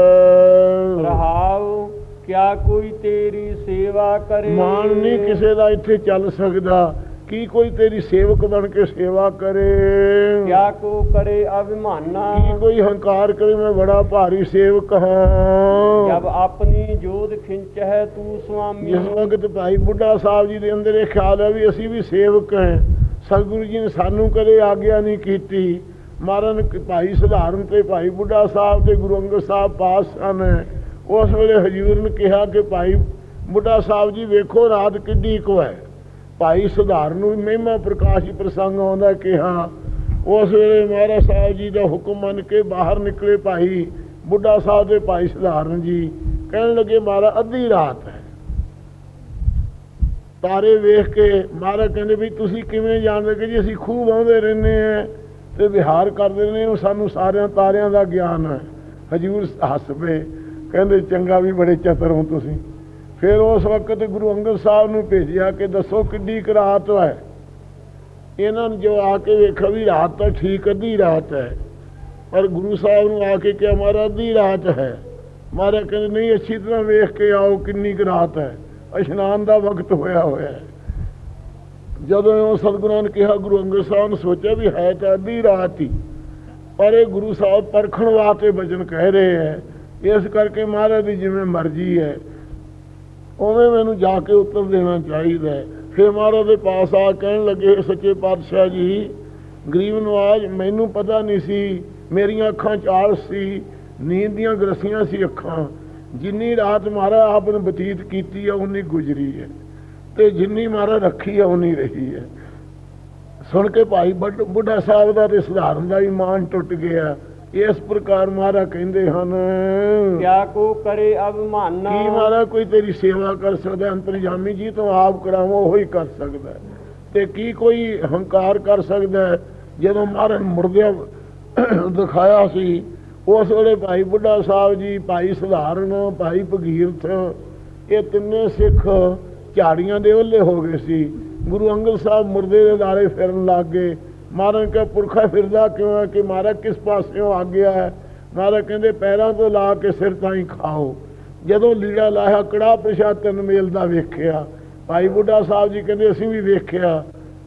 ਰਹਾਉ ਕਿਆ ਕੋਈ ਤੇਰੀ ਸੇਵਾ ਕਰੇ? ਮਾਨ ਨਹੀਂ ਕਿਸੇ ਦਾ ਇੱਥੇ ਚੱਲ ਸਕਦਾ ਕੀ ਕੋਈ ਤੇਰੀ ਸੇਵਕ ਬਣ ਕੇ ਸੇਵਾ ਕਰੇ? ਕਿਆ ਕੋ ਕਰੇ ਅਭਿਮਾਨਾ? ਕੀ ਕੋਈ ਹੰਕਾਰ ਕਰੇ ਮੈਂ ਬੜਾ ਭਾਰੀ ਸੇਵਕ ਹਾਂ। ਜਬ ਆਪਣੀ ਜੋਤ ਖਿੰਚੈ ਤੂੰ ਸੁਆਮੀ। ਜਿਸ ਵਕਤ ਭਾਈ ਬੁੱਢਾ ਸਾਹਿਬ ਜੀ ਦੇ ਅੰਦਰ ਇਹ ਖਿਆਲ ਹੈ ਵੀ ਅਸੀਂ ਵੀ ਸੇਵਕ ਹਾਂ ਸਤਿਗੁਰੂ ਜੀ ਨੇ ਸਾਨੂੰ ਕਦੇ ਆਗਿਆ ਨਹੀਂ ਕੀਤੀ। ਮਾਰਨ ਭਾਈ ਸਧਾਰਨ ਤੇ ਭਾਈ ਬੁੱਢਾ ਸਾਹਿਬ ਤੇ ਗੁਰੂ ਅੰਗਦ ਸਾਹਿਬ ਪਾਸ ਸਨ ਉਸ ਵੇਲੇ ਹਜੂਰ ਨੇ ਕਿਹਾ ਕਿ ਭਾਈ ਬੁੱਢਾ ਸਾਹਿਬ ਜੀ ਵੇਖੋ ਰਾਤ ਕਿੱਡੀ ਕੁ ਹੈ। ਭਾਈ ਸਧਾਰਨ ਨੂੰ ਮਹਿਮਾ ਪ੍ਰਕਾਸ਼ ਪ੍ਰਸੰਗ ਆਉਂਦਾ ਕਿਹਾ ਉਸ ਵੇਲੇ ਮਹਾਰਾਜ ਸਾਹਿਬ ਜੀ ਦਾ ਹੁਕਮ ਮੰਨ ਕੇ ਬਾਹਰ ਨਿਕਲੇ ਭਾਈ ਬੁੱਢਾ ਸਾਹਿਬ ਦੇ ਭਾਈ ਸਧਾਰਨ ਜੀ, ਕਹਿਣ ਲੱਗੇ, ਮਹਾਰਾਜ, ਅੱਧੀ ਰਾਤ ਹੈ। ਤਾਰੇ ਵੇਖ ਕੇ ਮਹਾਰਾਜ ਕਹਿੰਦੇ, ਵੀ ਤੁਸੀਂ ਕਿਵੇਂ ਜਾਣਦੇ ਕਿ ਜੀ ਅਸੀਂ ਖੂਬ ਆਉਂਦੇ ਰਹਿੰਦੇ ਆ ਤੇ ਵਿਹਾਰ ਕਰਦੇ ਨੇ, ਉਹ ਸਾਨੂੰ ਸਾਰਿਆਂ ਤਾਰਿਆਂ ਦਾ ਗਿਆਨ ਹੈ। ਹਜੂਰ ਹੱਸ ਪਏ, ਕਹਿੰਦੇ, ਚੰਗਾ ਵੀ ਬੜੇ ਚਤਰ ਹੋ ਤੁਸੀਂ। ਫਿਰ ਉਸ ਵਕਤ ਗੁਰੂ ਅੰਗਦ ਸਾਹਿਬ ਨੂੰ ਭੇਜਿਆ ਕਿ ਦੱਸੋ ਕਿੱਡੀ ਕੁ ਰਾਤ ਹੈ। ਇਹਨਾਂ ਨੇ ਜੋ ਆ ਕੇ ਵੇਖਿਆ ਵੀ ਰਾਤ ਤਾਂ ਠੀਕ ਅੱਧੀ ਰਾਤ ਹੈ, ਪਰ ਗੁਰੂ ਸਾਹਿਬ ਨੂੰ ਆ ਕੇ ਕਿਹਾ, ਮਹਾਰਾਜ, ਅੱਧੀ ਰਾਤ ਹੈ। ਮਹਾਰਾਜ ਕਹਿੰਦੇ, ਨਹੀਂ, ਅੱਛੀ ਤਰ੍ਹਾਂ ਵੇਖ ਕੇ ਆਓ ਕਿੰਨੀ ਕੁ ਰਾਤ ਹੈ। ਇਸ਼ਨਾਨ ਦਾ ਵਕਤ ਹੋਇਆ ਹੋਇਆ ਹੈ। ਜਦੋਂ ਉਹ ਸਤਿਗੁਰਾਂ ਨੇ ਕਿਹਾ, ਗੁਰੂ ਅੰਗਦ ਸਾਹਿਬ ਨੇ ਸੋਚਿਆ ਵੀ ਹੈ ਤਾਂ ਅੱਧੀ ਰਾਤ ਹੀ। ਪਰ ਇਹ ਗੁਰੂ ਸਾਹਿਬ ਪਰਖਣ ਵਾਸਤੇ ਬਚਨ ਕਹਿ ਰਹੇ ਹੈ। ਇਸ ਕਰਕੇ ਮਹਾਰਾਜ ਦੀ ਜਿਵੇਂ ਮਰਜ਼ੀ ਹੈ। ਉਵੇਂ ਮੈਨੂੰ ਜਾ ਕੇ ਉੱਤਰ ਦੇਣਾ ਚਾਹੀਦਾ ਹੈ। ਫਿਰ ਮਹਾਰਾਜ ਦੇ ਪਾਸ ਆ ਕਹਿਣ ਲੱਗੇ ਸੱਚੇ ਪਾਤਸ਼ਾਹ ਜੀ, ਗਰੀਬ ਨਵਾਜ, ਮੈਨੂੰ ਪਤਾ ਨਹੀਂ ਸੀ। ਮੇਰੀਆਂ ਅੱਖਾਂ ਚਾਲ ਸੀ, ਨੀਂਦ ਦੀਆਂ ਗਰਸੀਆਂ ਸੀ ਅੱਖਾਂ। ਜਿੰਨੀ ਰਾਤ ਮਹਾਰਾਜ ਆਪ ਨੇ ਬਤੀਤ ਕੀਤੀ ਹੈ ਉਨੀ ਗੁਜ਼ਰੀ ਹੈ। ਤੇ ਜਿੰਨੀ ਮਾਰਾ ਰੱਖੀ ਹੈ ਉਨੀ ਰਹੀ ਹੈ ਸੁਣ ਕੇ ਭਾਈ ਬੁੱਢਾ ਸਾਹਿਬ ਦਾ ਤੇ ਸਧਾਰਨ ਦਾ ਇਮਾਨ ਟੁੱਟ ਗਿਆ ਇਸ ਪ੍ਰਕਾਰ ਮਹਾਰਾ ਕਹਿੰਦੇ ਹਨ ਕਿਆ ਕੋ ਕਰੇ ਅਭਿਮਾਨਾ ਕੀ ਮਹਾਰਾ ਕੋਈ ਤੇਰੀ ਸੇਵਾ ਕਰ ਸਕਦਾ? ਅੰਤਰਜਾਮੀ ਜੀ ਤੋਂ ਆਪ ਕਰਾਵੋ ਉਹ ਹੀ ਕਰ ਸਕਦਾ। ਤੇ ਕੀ ਕੋਈ ਹੰਕਾਰ ਕਰ ਸਕਦਾ? ਜਦੋਂ ਮਹਾਰਾਜ ਮੁਰਦਿਆਂ ਦਿਖਾਇਆ ਸੀ ਉਸ ਵੇਲੇ ਭਾਈ ਬੁੱਢਾ ਸਾਹਿਬ ਜੀ ਭਾਈ ਸਧਾਰਨ ਭਾਈ ਭਗੀਰਥ ਇਹ ਤਿੰਨੇ ਸਿੱਖ ਝਾੜੀਆਂ ਦੇ ਓਲੇ ਹੋ ਗਏ ਸੀ। ਗੁਰੂ ਅੰਗਦ ਸਾਹਿਬ ਮੁਰਦੇ ਦੇ ਦਾਰੇ ਫਿਰਨ ਲੱਗ ਗਏ। ਮਹਾਰਾਜ ਕਾ ਪੁਰਖਾ ਫਿਰਦਾ ਕਿਉਂ ਹੈ ਕਿ ਮਹਾਰਾਜ ਕਿਸ ਪਾਸਿਓਂ ਆ ਗਿਆ ਹੈ? ਮਹਾਰਾਜ ਕਹਿੰਦੇ, ਪੈਰਾਂ ਤੋਂ ਲਾ ਕੇ ਸਿਰ ਤਾਈਂ ਖਾਓ। ਜਦੋਂ ਲੀੜਾ ਲਾਇਆ ਕੜਾ ਪ੍ਰਸ਼ਾਦ ਤਿੰਨ ਮੇਲ ਦਾ ਵੇਖਿਆ। ਭਾਈ ਬੁੱਢਾ ਸਾਹਿਬ ਜੀ ਕਹਿੰਦੇ, ਅਸੀਂ ਵੀ ਵੇਖਿਆ।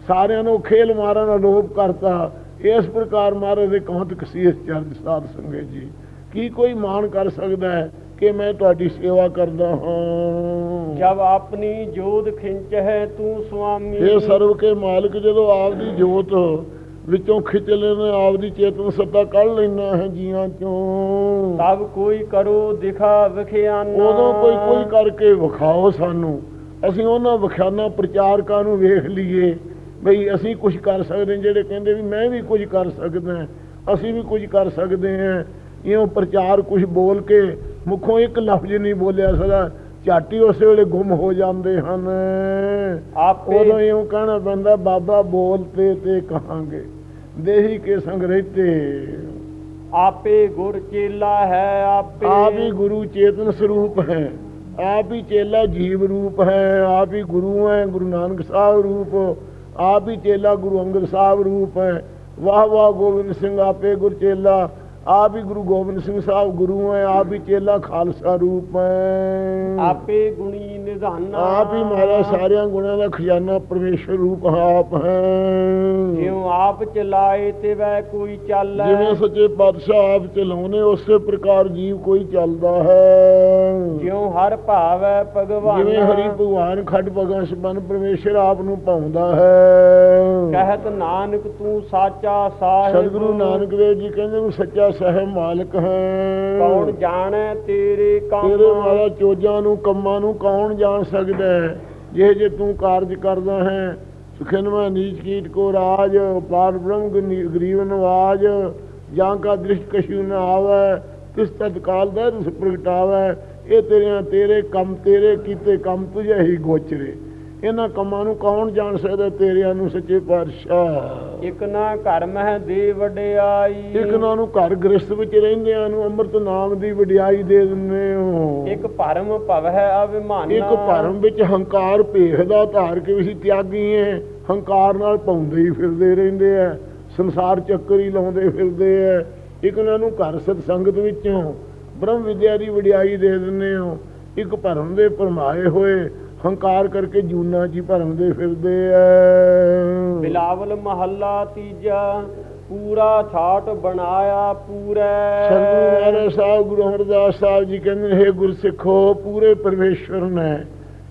ਸਾਰਿਆਂ ਨੂੰ ਖੇਲ ਮਾਰਨ ਦਾ ਕਰਤਾ। ਇਸ ਪ੍ਰਕਾਰ ਮਹਾਰਾਜ ਦੇ ਕੌਂਤ ਕਸੀਸ ਚਰਜ ਸਾਧ ਸੰਗਤ ਜੀ। ਕੀ ਕੋਈ ਮਾਣ ਕਰ ਸਕਦਾ ਹੈ? ਕਿ ਮੈਂ ਤੁਹਾਡੀ ਸੇਵਾ ਕਰਦਾ ਹਾਂ। ਜਬ ਆਪਣੀ ਜੋਤ ਖਿੰਚ ਹੈ ਤੂੰ ਸੁਆਮੀ। ਇਹ ਸਰਵ ਕੇ ਮਾਲਕ ਜਦੋਂ ਆਪਦੀ ਜੋਤ ਵਿੱਚੋਂ ਖਿੱਚ ਲੈਣਾ ਆਪਦੀ ਚੇਤਨ ਸੱਤਾ ਕੱਢ ਲੈਣਾ ਹੈ ਜੀਆਂ ਚੋਂ। ਤਬ ਕੋਈ ਕਰੋ ਦਿਖਾ ਵਿਖਿਆਨਾ। ਉਦੋਂ ਕੋਈ ਕੋਈ ਕਰਕੇ ਵਿਖਾਓ ਸਾਨੂੰ। ਅਸੀਂ ਉਹਨਾਂ ਵਿਖਿਆਨਾਂ ਪ੍ਰਚਾਰਕਾਂ ਨੂੰ ਵੇਖ ਲਈਏ। ਬਈ ਅਸੀਂ ਕੁਝ ਕਰ ਸਕਦੇ ਜਿਹੜੇ ਕਹਿੰਦੇ ਵੀ ਮੈਂ ਵੀ ਕੁਝ ਕਰ ਸਕਦਾ ਅਸੀਂ ਵੀ ਕੁਝ ਕਰ ਸਕਦੇ ਹਾਂ। ਇਉਂ ਪ੍ਰਚਾਰ ਕੁਝ ਬੋਲ ਕੇ ਮੁਖੋਂ ਇੱਕ ਲਫ਼ਜ਼ ਨਹੀਂ ਬੋਲਿਆ ਸਦਾ ਝਾਟੀ ਉਸੇ ਵੇਲੇ ਗੁੰਮ ਹੋ ਜਾਂਦੇ ਹਨ। ਆਪੇ ਉਦੋਂ ਇਉਂ ਕਹਿਣਾ ਪੈਂਦਾ ਬਾਬਾ ਬੋਲਤੇ ਤੇ ਕਹਾਂਗੇ ਦੇਹੀ ਕੇ ਸੰਗ ਰਹਤੇ। ਆਪੇ ਗੁਰ ਚੇਲਾ ਹੈ ਆਪੇ ਆਪ ਹੀ ਗੁਰੂ ਚੇਤਨ ਸਰੂਪ ਹੈ। ਆਪ ਹੀ ਚੇਲਾ ਜੀਵ ਰੂਪ ਹੈ ਆਪ ਹੀ ਗੁਰੂ ਹੈ ਗੁਰੂ ਨਾਨਕ ਸਾਹਿਬ ਰੂਪ। ਆਪ ਹੀ ਚੇਲਾ ਗੁਰੂ ਅੰਗਦ ਸਾਹਿਬ ਰੂਪ ਹੈ। ਵਾਹ ਵਾਹ ਗੋਬਿੰਦ ਸਿੰਘ ਆਪੇ ਗੁਰ ਚੇਲਾ। ਆਪ ਹੀ ਗੁਰੂ ਗੋਬਿੰਦ ਸਿੰਘ ਸਾਹਿਬ ਗੁਰੂ ਹੈ ਆਪ ਹੀ ਚੇਲਾ ਖਾਲਸਾ ਰੂਪ ਹੈ ਆਪੇ ਗੁਣੀ ਨਿਧਾਨਾ। ਆਪ ਹੀ ਮਹਾਰਾਜ ਸਾਰਿਆਂ ਗੁਣਾਂ ਦਾ ਖਜ਼ਾਨਾ ਪਰਮੇਸ਼ਰ ਰੂਪ ਆਪ ਹੈ। ਜਿਉ ਆਪ ਚਲਾਏ ਤੇ ਵੈ ਕੋਈ ਚੱਲੈ। ਜਿਵੇਂ ਸੱਚੇ ਪਾਤਸ਼ਾਹ ਆਪ ਚਲਾਉਨੇ ਉਸੇ ਪ੍ਰਕਾਰ ਜੀਵ ਕੋਈ ਚੱਲਦਾ ਹੈ। ਜਿਉ ਹਰ ਭਾਵੈ ਭਗਵਾਨ। ਜਿਵੇਂ ਹਰੀ ਭਗਵਾਨ ਖੱਡ ਭਗਵਾਨ ਸਬਨ ਪਰਮੇਸ਼ਰ ਆਪ ਨੂੰ ਪਾਉਂਦਾ ਹੈ। ਕਹਿਤ ਨਾਨਕ ਤੂੰ ਸਾਚਾ ਸਾਹਿਬ। ਸਤਿਗੁਰੂ ਨਾਨਕ ਦੇਵ ਜੀ ਕਹਿੰਦੇ ਸੱਚਾ ਸਹਿਬ ਮਾਲਕ ਹੈ। ਕੌਣ ਜਾਣੈ ਤੇਰੇ ਕੰਮ? ਤੇਰੇ ਮਾਰਾ ਚੋਜਾਂ ਨੂੰ ਕੰਮਾਂ ਨੂੰ ਕੌਣ ਜਾਣ ਸਕਦਾ ਹੈ? ਜੇ ਜੇ ਤੂੰ ਕਾਰਜ ਕਰਦਾ ਹੈ ਸੁਖਨਵਾ ਨੀਚ ਕੀਟ ਕੋ ਰਾਜ ਪਾਰ ਬ੍ਰਹਮ ਗਰੀਬ ਨਵਾਜ ਜਾਂ ਕਾ ਦ੍ਰਿਸ਼ਟ ਕਸ਼ੂ ਨ ਆਵੈ ਤਿਸ ਤਤਕਾਲ ਦਾ ਰਸ ਪ੍ਰਗਟਾਵੈ ਇਹ ਤੇਰਿਆਂ ਤੇਰੇ ਕੰਮ ਤੇਰੇ ਕੀਤੇ ਕੰਮ ਤੁਝੇ ਹੀ ਗੋਚਰੇ। ਇਹਨਾਂ ਕੰਮਾਂ ਨੂੰ ਕੌਣ ਜਾਣ ਸਕਦਾ? ਤੇਰਿਆਂ ਨੂੰ ਸੱਚੇ ਪਾਤਸ਼ਾਹ। ਇਕ ਨਾ ਘਰ ਮਹਿ ਦੇ ਵਡਿਆਈ। ਇੱਕ ਨਾ ਨੂੰ ਘਰ ਗ੍ਰਸਥ ਵਿੱਚ ਰਹਿੰਦਿਆਂ ਨੂੰ ਅੰਮ੍ਰਿਤ ਨਾਮ ਦੀ ਵਡਿਆਈ ਦੇ ਦਿੰਦੇ ਹੋ। ਇਕ ਭਰਮ ਭਵੈ ਅਭਿਮਾਨਾ। ਇੱਕ ਭਰਮ ਵਿੱਚ ਹੰਕਾਰ ਭੇਖ ਦਾ ਧਾਰ ਕੇ ਵੀ ਤਿਆਗੀ ਹੈ ਹੰਕਾਰ ਨਾਲ ਪਾਉਂਦੇ ਹੀ ਫਿਰਦੇ ਰਹਿੰਦੇ ਆ। ਸੰਸਾਰ ਚੱਕਰ ਹੀ ਲਾਉਂਦੇ ਫਿਰਦੇ ਆ। ਇੱਕ ਉਹਨਾਂ ਨੂੰ ਘਰ ਸਤ ਸੰਗਤ ਵਿੱਚੋਂ ਬ੍ਰਹਮ ਵਿਦਿਆ ਦੀ ਵਡਿਆਈ ਦੇ ਦਿੰਦੇ ਹੋ। ਇੱਕ ਭਰਮ ਦੇ ਭਰਮਾਏ ਹੋਏ ਹੰਕਾਰ ਕਰਕੇ ਜੂਨਾ ਹੀ ਭਰਮਦੇ ਫਿਰਦੇ ਆ ਬਿਲਾਵਲ ਮਹੱਲਾ ਤੀਜਾ ਪੂਰਾ ਛਾਟ ਬਣਾਇਆ ਪੂਰੈ। ਸਤਿਗੁਰੂ ਮਹਾਰਾਜ ਸਾਹਿਬ ਗੁਰੂ ਅਮਰਦਾਸ ਸਾਹਿਬ ਜੀ ਕਹਿੰਦੇ ਨੇ, ਹੇ ਗੁਰਸਿੱਖੋ ਪੂਰੇ ਪਰਮੇਸ਼ਵਰ ਨੇ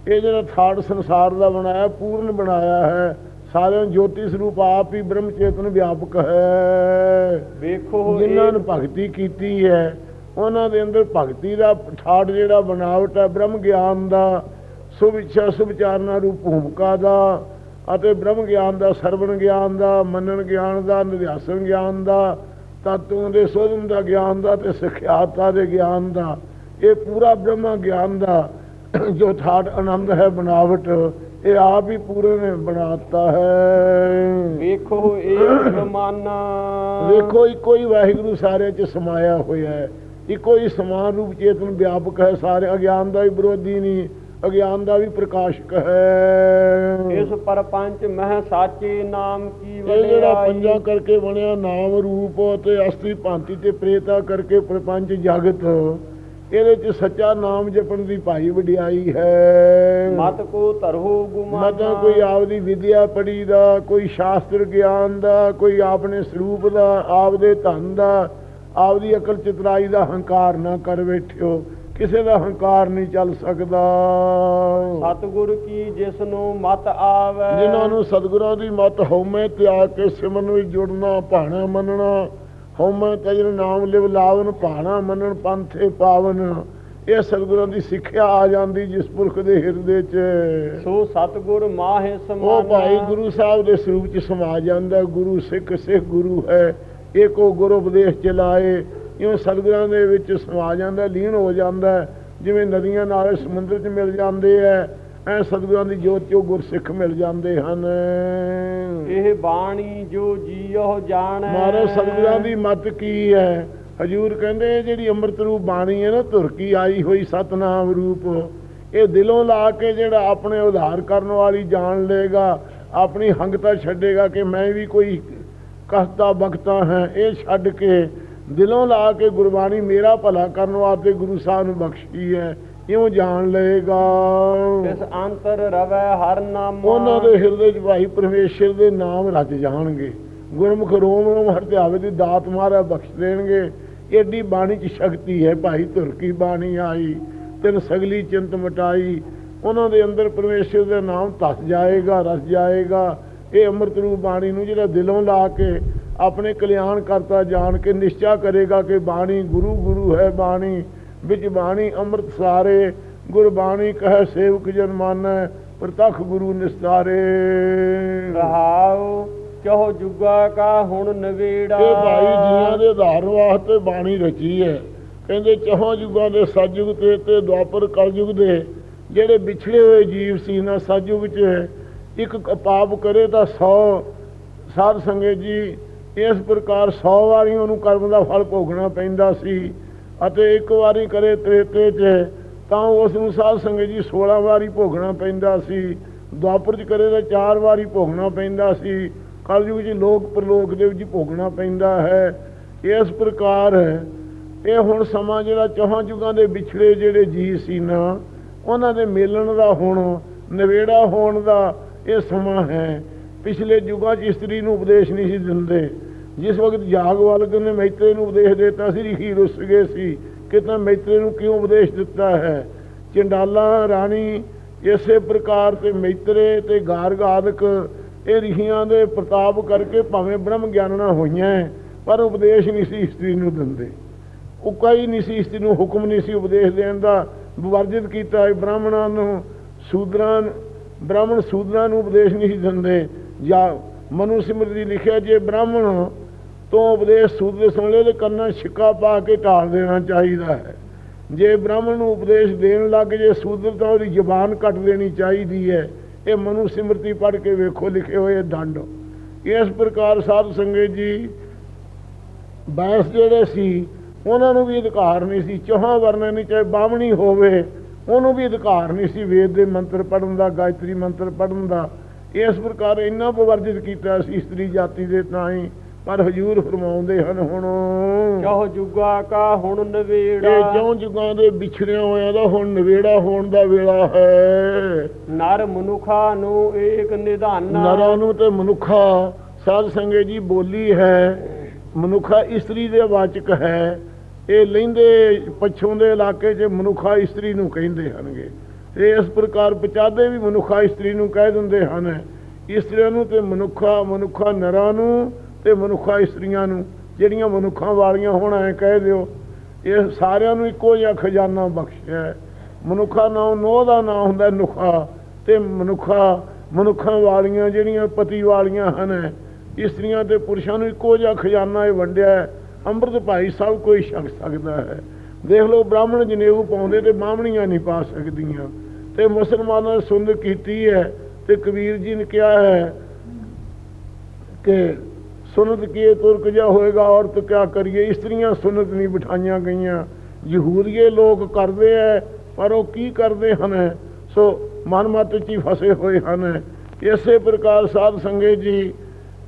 ਇਹ ਜਿਹੜਾ ਥਾੜ ਸੰਸਾਰ ਦਾ ਬਣਾਇਆ ਪੂਰਨ ਬਣਾਇਆ ਹੈ। ਸਾਰਿਆਂ ਜੋਤੀ ਸਰੂਪ ਆਪ ਹੀ ਬ੍ਰਹਮ ਚੇਤਨ ਵਿਆਪਕ ਹੈ। ਵੇਖੋ ਜਿਨ੍ਹਾਂ ਨੇ ਭਗਤੀ ਕੀਤੀ ਹੈ ਉਹਨਾਂ ਦੇ ਅੰਦਰ ਭਗਤੀ ਦਾ ਠਾੜ ਜਿਹੜਾ ਬਣਾਵਟ ਹੈ ਬ੍ਰਹਮ ਗਿਆਨ ਦਾ। ਸੁਭ ਇੱਛਾ ਸੁਭ ਚਾਰਨਾ ਰੂਪ ਭੂਮਿਕਾ ਦਾ ਅਤੇ ਬ੍ਰਹਮ ਗਿਆਨ ਦਾ ਸਰਵਣ ਗਿਆਨ ਦਾ ਮੰਨਣ ਗਿਆਨ ਦਾ ਨਿਧਿਆਸਨ ਗਿਆਨ ਦਾ ਤਤਵ ਦੇ ਸੋਧਨ ਦਾ ਗਿਆਨ ਦਾ ਤੇ ਸਿਖਿਆਤਾ ਦੇ ਗਿਆਨ ਦਾ ਇਹ ਪੂਰਾ ਬ੍ਰਹਮਾ ਗਿਆਨ ਦਾ ਜੋ ਠਾੜ ਆਨੰਦ ਹੈ ਬਣਾਵਟ ਇਹ ਆਪ ਹੀ ਪੂਰੇ ਨੇ ਬਣਾਤਾ ਹੈ। ਵੇਖੋ ਇਹ ਜ਼ਮਾਨਾ ਵੇਖੋ ਇੱਕੋ ਹੀ ਵਾਹਿਗੁਰੂ ਸਾਰਿਆਂ 'ਚ ਸਮਾਇਆ ਹੋਇਆ ਹੈ। ਇੱਕੋ ਹੀ ਸਮਾਨ ਰੂਪ ਚੇਤਨ ਵਿਆਪਕ ਹੈ ਸਾਰੇ ਅਗਿਆਨ ਦਾ ਵੀ ਵਿਰੋਧੀ ਨਹੀਂ। ਅਗਿਆਨ ਦਾ ਵੀ ਪ੍ਰਕਾਸ਼ਕ ਹੈ। ਇਸ ਪਰਪੰਚ ਮਹਿ ਸਾਚੇ ਨਾਮ ਕੀ ਇਹ ਜਿਹੜਾ ਵਡਿਆਈ ਪੰਜਾਂ ਕਰਕੇ ਬਣਿਆ ਨਾਮ ਰੂਪ ਤੇ ਅਸਤਰੀ ਭਾਂਤੀ ਤੇ ਪ੍ਰੇਤਾ ਕਰਕੇ ਪ੍ਰਪੰਚ ਜਗਤ ਇਹਦੇ 'ਚ ਸੱਚਾ ਨਾਮ ਜਪਣ ਦੀ ਭਾਈ ਵਡਿਆਈ ਹੈ। ਮਤ ਕੋ ਤਰਹੁ ਗੁਮਾਨਾ। ਮਤਾਂ ਕੋਈ ਆਪਦੀ ਵਿਦਿਆ ਪੜੀ ਦਾ ਕੋਈ ਸ਼ਾਸਤਰ ਗਿਆਨ ਦਾ ਕੋਈ ਆਪਣੇ ਸਰੂਪ ਦਾ ਆਪਦੇ ਧਨ ਦਾ ਆਪਦੀ ਅਕਲ ਚਤਰਾਈ ਦਾ ਹੰਕਾਰ ਨਾ ਕਰ ਬੈਠਿਓ। ਕਿਸੇ ਦਾ ਹੰਕਾਰ ਨਹੀਂ ਚੱਲ ਸਕਦਾ। ਸਤਿਗੁਰ ਕੀ ਜਿਸ ਨੂੰ ਮਤ ਆਵੈ? ਜਿਨ੍ਹਾਂ ਨੂੰ ਸਤਿਗੁਰਾਂ ਦੀ ਮਤ ਹਉਮੈ ਤਿਆਗ ਕੇ ਸਿਮਰਨ ਵਿੱਚ ਜੁੜਨਾ ਭਾਣਾ ਮੰਨਣਾ। ਹਉਮੈ ਤਜਨ ਨਾਮ ਲਿਵ ਲਾਵਨ ਭਾਣਾ ਮੰਨਣ ਪੰਥੇ ਪਾਵਨ। ਇਹ ਸਤਿਗੁਰਾਂ ਦੀ ਸਿੱਖਿਆ ਆ ਜਾਂਦੀ ਜਿਸ ਪੁਰਖ ਦੇ ਹਿਰਦੇ 'ਚ। ਸੋ ਸਤਗੁਰ ਮਾਹੇ ਸਮਾਨਾ ਉਹ ਭਾਈ ਗੁਰੂ ਸਾਹਿਬ ਦੇ ਸਰੂਪ 'ਚ ਸਮਾ ਜਾਂਦਾ। ਗੁਰੂ ਸਿੱਖ ਸਿੱਖ ਗੁਰੂ ਹੈ। ਏਕੋ ਗੁਰੂ ਉਪਦੇਸ਼ ਚਲਾਏ ਇਉਂ ਸਤਿਗੁਰਾਂ ਦੇ ਵਿੱਚ ਸਮਾ ਜਾਂਦਾ ਲੀਨ ਹੋ ਜਾਂਦਾ। ਜਿਵੇਂ ਨਦੀਆਂ ਨਾਲੇ ਸਮੁੰਦਰ 'ਚ ਮਿਲ ਜਾਂਦੇ ਐ ਐ ਸਤਿਗੁਰਾਂ ਦੀ ਜੋਤ 'ਚੋਂ ਗੁਰਸਿੱਖ ਮਿਲ ਜਾਂਦੇ ਹਨ ਇਹ ਬਾਣੀ ਜੋ ਜੀਉ ਜਾਣੈ ਮਹਾਰਾਜ ਸਤਿਗੁਰਾਂ ਦੀ ਮਤ ਕੀ ਹੈ ਹਜੂਰ ਕਹਿੰਦੇ ਜਿਹੜੀ ਅੰਮ੍ਰਿਤ ਰੂਪ ਬਾਣੀ ਹੈ ਨਾ ਧੁਰਕੀ ਆਈ ਹੋਈ ਸਤਨਾਮ ਰੂਪ ਇਹ ਦਿਲੋਂ ਲਾ ਕੇ ਜਿਹੜਾ ਆਪਣੇ ਉਧਾਰ ਕਰਨ ਵਾਲੀ ਜਾਣ ਲੇਗਾ ਆਪਣੀ ਹੰਗਤਾ ਛੱਡੇਗਾ ਕਿ ਮੈਂ ਵੀ ਕੋਈ ਕਹਤਾ ਬਖਤਾ ਹੈ ਇਹ ਛੱਡ ਕੇ ਦਿਲੋਂ ਲਾ ਕੇ ਗੁਰਬਾਣੀ ਮੇਰਾ ਭਲਾ ਕਰਨ ਵਾਸਤੇ ਗੁਰੂ ਸਾਹਿਬ ਨੂੰ ਬਖਸ਼ੀ ਹੈ ਇਉਂ ਜਾਣ ਲਏਗਾ। ਇਸ ਅੰਤਰ ਰਵੈ ਹਰ ਨਾਮ। ਉਹਨਾਂ ਦੇ ਹਿਰਦੇ 'ਚ ਭਾਈ ਪਰਮੇਸ਼ਰ ਦੇ ਨਾਮ ਰਚ ਜਾਣਗੇ। ਗੁਰਮੁਖ ਰੋਮ ਰੋਮ ਹਰਤਿਆਵੇ ਦੀ ਦਾਤ ਮਾਰਾ ਬਖਸ਼ ਦੇਣਗੇ। ਏਡੀ ਬਾਣੀ 'ਚ ਸ਼ਕਤੀ ਹੈ ਭਾਈ ਤੁਰਕੀ ਬਾਣੀ ਆਈ ਤਿੰਨ ਸਗਲੀ ਚਿੰਤ ਮਟਾਈ। ਉਹਨਾਂ ਦੇ ਅੰਦਰ ਪਰਮੇਸ਼ਰ ਦਾ ਨਾਮ ਧਸ ਜਾਏਗਾ ਰਸ ਜਾਏਗਾ। ਇਹ ਅੰਮ੍ਰਿਤ ਰੂਪ ਬਾਣੀ ਨੂੰ ਜਿਹੜਾ ਦਿਲੋਂ ਲਾ ਕੇ ਆਪਣੇ ਕਲਿਆਣ ਕਰਤਾ ਜਾਣ ਕੇ ਨਿਸ਼ਚਾ ਕਰੇਗਾ ਕਿ ਬਾਣੀ ਗੁਰੂ ਗੁਰੂ ਹੈ ਬਾਣੀ ਵਿੱਚ ਬਾਣੀ ਅੰਮ੍ਰਿਤ ਸਾਰੇ ਗੁਰਬਾਣੀ ਕਹੈ ਸੇਵਕ ਜਨ ਮਾਨੈ ਪ੍ਰਤਖ ਗੁਰੂ ਨਿਸਤਾਰੇ। ਰਹਾਉ ਚਹੁ ਜੁਗਾ ਕਾ ਹੁਣ ਨਵੇੜਾ। ਇਹ ਭਾਈ ਜੀਆਂ ਦੇ ਆਧਾਰ ਵਾਸਤੇ ਬਾਣੀ ਰਚੀ ਹੈ। ਕਹਿੰਦੇ ਚੌਹਾਂ ਯੁਗਾਂ ਦੇ ਸਤਯੁਗ ਤੇ ਤੇ ਦੁਆਪਰ ਕਲਯੁਗ ਦੇ ਜਿਹੜੇ ਵਿਛੜੇ ਹੋਏ ਜੀਵ ਸੀ ਨਾ ਸਤਯੁਗ 'ਚ ਇੱਕ ਪਾਪ ਕਰੇ ਤਾਂ 100 ਸਾਧ ਸੰਗਤ ਜੀ, ਇਸ ਪ੍ਰਕਾਰ 100 ਵਾਰੀ ਉਹਨੂੰ ਕਰਮ ਦਾ ਫਲ ਭੋਗਣਾ ਪੈਂਦਾ ਸੀ ਅਤੇ ਇੱਕ ਵਾਰੀ ਕਰੇ ਤ੍ਰੇਤੇ 'ਚ, ਤਾਂ ਉਸ ਨੂੰ ਸਾਧ ਸੰਗਤ ਜੀ 16 ਵਾਰੀ ਭੋਗਣਾ ਪੈਂਦਾ ਸੀ। ਦੁਆਪਰ 'ਚ ਕਰੇ ਤਾਂ 4 ਵਾਰੀ ਭੋਗਣਾ ਪੈਂਦਾ ਸੀ। ਕਲਯੁਗ 'ਚ ਲੋਕ ਪ੍ਰਲੋਕ ਦੇ ਵਿੱਚ ਭੋਗਣਾ ਪੈਂਦਾ ਹੈ। ਇਸ ਪ੍ਰਕਾਰ ਇਹ ਹੁਣ ਸਮਾਂ ਜਿਹੜਾ ਚੌਹਾਂ ਯੁਗਾਂ ਦੇ ਵਿਛੜੇ ਜਿਹੜੇ ਜੀ ਸੀ ਨਾ, ਉਹਨਾਂ ਦੇ ਮਿਲਣ ਦਾ ਹੁਣ, ਨਵੇੜਾ ਹੋਣ ਦਾ ਇਹ ਸਮਾਂ ਹੈ। ਪਿਛਲੇ ਯੁਗਾਂ 'ਚ ਇਸਤਰੀ ਨੂੰ ਉਪਦੇਸ਼ ਨਹੀਂ ਸੀ ਦਿੰਦੇ। ਜਿਸ ਵਕਤ ਜਾਗਵਾਲਕ ਨੇ ਮੈਤਰੇ ਨੂੰ ਉਪਦੇਸ਼ ਦਿੱਤਾ ਸੀ, ਰਿਖੀ ਰੁੱਸ ਗਏ ਸੀ। ਕਿ ਤਾਂ ਮੈਤਰੇ ਨੂੰ ਕਿਉਂ ਉਪਦੇਸ਼ ਦਿੱਤਾ ਹੈ? ਚੰਡਾਲਾ ਰਾਣੀ ਇਸੇ ਪ੍ਰਕਾਰ ਤੇ ਮੈਤਰੇ ਤੇ ਗਾਰਗਾਦਕ ਇਹ ਰਿਖੀਆਂ ਦੇ ਪ੍ਰਤਾਪ ਕਰਕੇ ਭਾਵੇਂ ਬ੍ਰਹਮ ਗਿਆਨਣਾ ਹੋਈਆਂ ਪਰ ਉਪਦੇਸ਼ ਨਹੀਂ ਸੀ ਇਸਤਰੀ ਨੂੰ ਦਿੰਦੇ। ਉਹ ਕੋਈ ਨਹੀਂ ਸੀ ਇਸਤਰੀ ਨੂੰ ਹੁਕਮ ਨਹੀਂ ਸੀ ਉਪਦੇਸ਼ ਦੇਣ ਦਾ। ਵਰਜਿਤ ਕੀਤਾ ਹੈ ਬ੍ਰਾਹਮਣਾਂ ਨੂੰ ਸ਼ੂਦਰਾਂ ਬ੍ਰਾਹਮਣ ਸ਼ੂਦਰਾਂ ਨੂੰ ਉਪਦੇਸ਼ ਨਹੀਂ ਸੀ ਦਿੰਦੇ ਜਾਂ ਮਨੂ ਸਿਮਰਤੀ ਲਿਖਿਆ ਜੇ ਬ੍ਰਾਹਮਣ ਤੋਂ ਉਪਦੇਸ਼ ਸ਼ੂਦਰ ਸੁਣ ਲਏ ਤੇ ਕੰਨਾਂ ਛਿੱਕਾ ਪਾ ਕੇ ਢਾਲ ਦੇਣਾ ਚਾਹੀਦਾ ਹੈ। ਜੇ ਬ੍ਰਾਹਮਣ ਨੂੰ ਉਪਦੇਸ਼ ਦੇਣ ਲੱਗ ਜੇ ਸ਼ੂਦਰ ਤਾਂ ਉਹਦੀ ਜ਼ੁਬਾਨ ਕੱਟ ਦੇਣੀ ਚਾਹੀਦੀ ਹੈ। ਇਹ ਮਨੂ ਸਿਮਰਤੀ ਪੜ੍ਹ ਕੇ ਵੇਖੋ, ਲਿਖੇ ਹੋਏ ਦੰਡ। ਇਸ ਪ੍ਰਕਾਰ ਸਾਧ ਸੰਗਤ ਜੀ, ਬੈਸ ਜਿਹੜੇ ਸੀ, ਉਹਨਾਂ ਨੂੰ ਵੀ ਅਧਿਕਾਰ ਨਹੀਂ ਸੀ, ਚੌਹਾਂ ਵਰਨਾਂ ਨਹੀਂ ਚਾਹੇ ਬਾਹਮਣੀ ਹੋਵੇ ਉਹਨੂੰ ਵੀ ਅਧਿਕਾਰ ਨਹੀਂ ਸੀ ਵੇਦ ਦੇ ਮੰਤਰ ਪੜਨ ਦਾ ਗਾਇਤਰੀ ਮੰਤਰ ਪੜਨ ਦਾ। ਇਸ ਪ੍ਰਕਾਰ ਇੰਨਾ ਪਵਰਜਿਤ ਕੀਤਾ ਸੀ ਇਸਤਰੀ ਜਾਤੀ ਦੇ ਤਾਂ ਹੀ ਪਰ ਹਜੂਰ ਫਰਮਾਉਂਦੇ ਹਨ ਹੁਣ ਚਹੁ ਜੁਗਾ ਕਾ ਹੁਣ ਇਹ ਨਵੇੜਾ ਜਿਉਂ ਜੁਗਾਂ ਦੇ ਵਿਛੜਿਆ ਹੋਇਆਂ ਦਾ ਹੁਣ ਨਵੇੜਾ ਹੋਣ ਦਾ ਵੇਲਾ ਹੈ। ਨਰ ਮਨੁਖਾ ਨੂੰ ਏਕ ਨਿਧਾਨਾ। ਨਰਾਂ ਨੂੰ ਤੇ ਮਨੁੱਖਾ ਸਾਧ ਸੰਗਤ ਜੀ ਬੋਲੀ ਹੈ। ਮਨੁੱਖਾ ਇਸਤਰੀ ਦੇ ਵਾਚਕ ਹੈ। ਇਹ ਲੈਂਦੇ ਪੱਛੋਂ ਦੇ ਇਲਾਕੇ 'ਚ ਮਨੁੱਖਾ ਇਸਤਰੀ ਨੂੰ ਕਹਿੰਦੇ ਹਨਗੇ ਤੇ ਇਸ ਪ੍ਰਕਾਰ ਪਚਾਦੇ ਵੀ ਮਨੁੱਖਾ ਇਸਤਰੀ ਨੂੰ ਕਹਿ ਦਿੰਦੇ ਹਨ, ਇਸਤਰੀਆਂ ਨੂੰ ਤੇ ਮਨੁੱਖਾ ਮਨੁੱਖਾ ਨਰਾਂ ਨੂੰ ਤੇ ਮਨੁੱਖਾ ਇਸਤਰੀਆਂ ਨੂੰ, ਜਿਹੜੀਆਂ ਮਨੁੱਖਾਂ ਵਾਲੀਆਂ ਹੋਣ ਐ ਕਹਿ ਦਿਓ, ਇਹ ਸਾਰਿਆਂ ਨੂੰ ਇੱਕੋ ਜਿਹਾ ਖਜ਼ਾਨਾ ਬਖਸ਼ਿਆ ਹੈ। ਮਨੁੱਖਾ ਨਾਮ ਨੋਹ ਦਾ ਨਾਮ ਹੁੰਦਾ ਨੁਖਾ, ਤੇ ਮਨੁੱਖਾ, ਮਨੁੱਖਾਂ ਵਾਲੀਆਂ ਜਿਹੜੀਆਂ ਪਤੀ ਵਾਲੀਆਂ ਹਨ, ਇਸਤਰੀਆਂ ਤੇ ਪੁਰਸ਼ਾਂ ਨੂੰ ਇੱਕੋ ਜਿਹਾ ਖਜ਼ਾਨਾ ਇਹ ਵੰਡਿਆ ਹੈ। ਅੰਮ੍ਰਿਤ ਭਾਈ ਸਭ ਕੋਈ ਛਕ ਸਕਦਾ ਹੈ। ਦੇਖ ਲਓ, ਬ੍ਰਾਹਮਣ ਜਨੇਊ ਪਾਉਂਦੇ ਤੇ ਬਾਹਮਣੀਆਂ ਨਹੀਂ ਪਾ ਸਕਦੀਆਂ। ਤੇ ਮੁਸਲਮਾਨਾਂ ਨੇ ਸੁੰਦ ਕੀਤੀ ਹੈ ਤੇ ਕਬੀਰ ਜੀ ਨੇ ਕਿਹਾ ਹੈ ਕਿ ਸੁਨਤ ਕੀ ਤੁਰਕ ਜਾ ਹੋਏਗਾ, ਔਰਤ ਕਿਆ ਕਰੀਏ? ਇਸਤਰੀਆਂ ਸੁਨਤ ਨਹੀਂ ਬਿਠਾਈਆਂ ਗਈਆਂ। ਯਹੂਦੀਏ ਲੋਕ ਕਰਦੇ ਐ, ਪਰ ਉਹ ਕੀ ਕਰਦੇ ਹਨ? ਸੋ ਮਨ ਮਤ ਚ ਹੀ ਫਸੇ ਹੋਏ ਹਨ। ਇਸੇ ਪ੍ਰਕਾਰ ਸਾਧ ਸੰਗਤ ਜੀ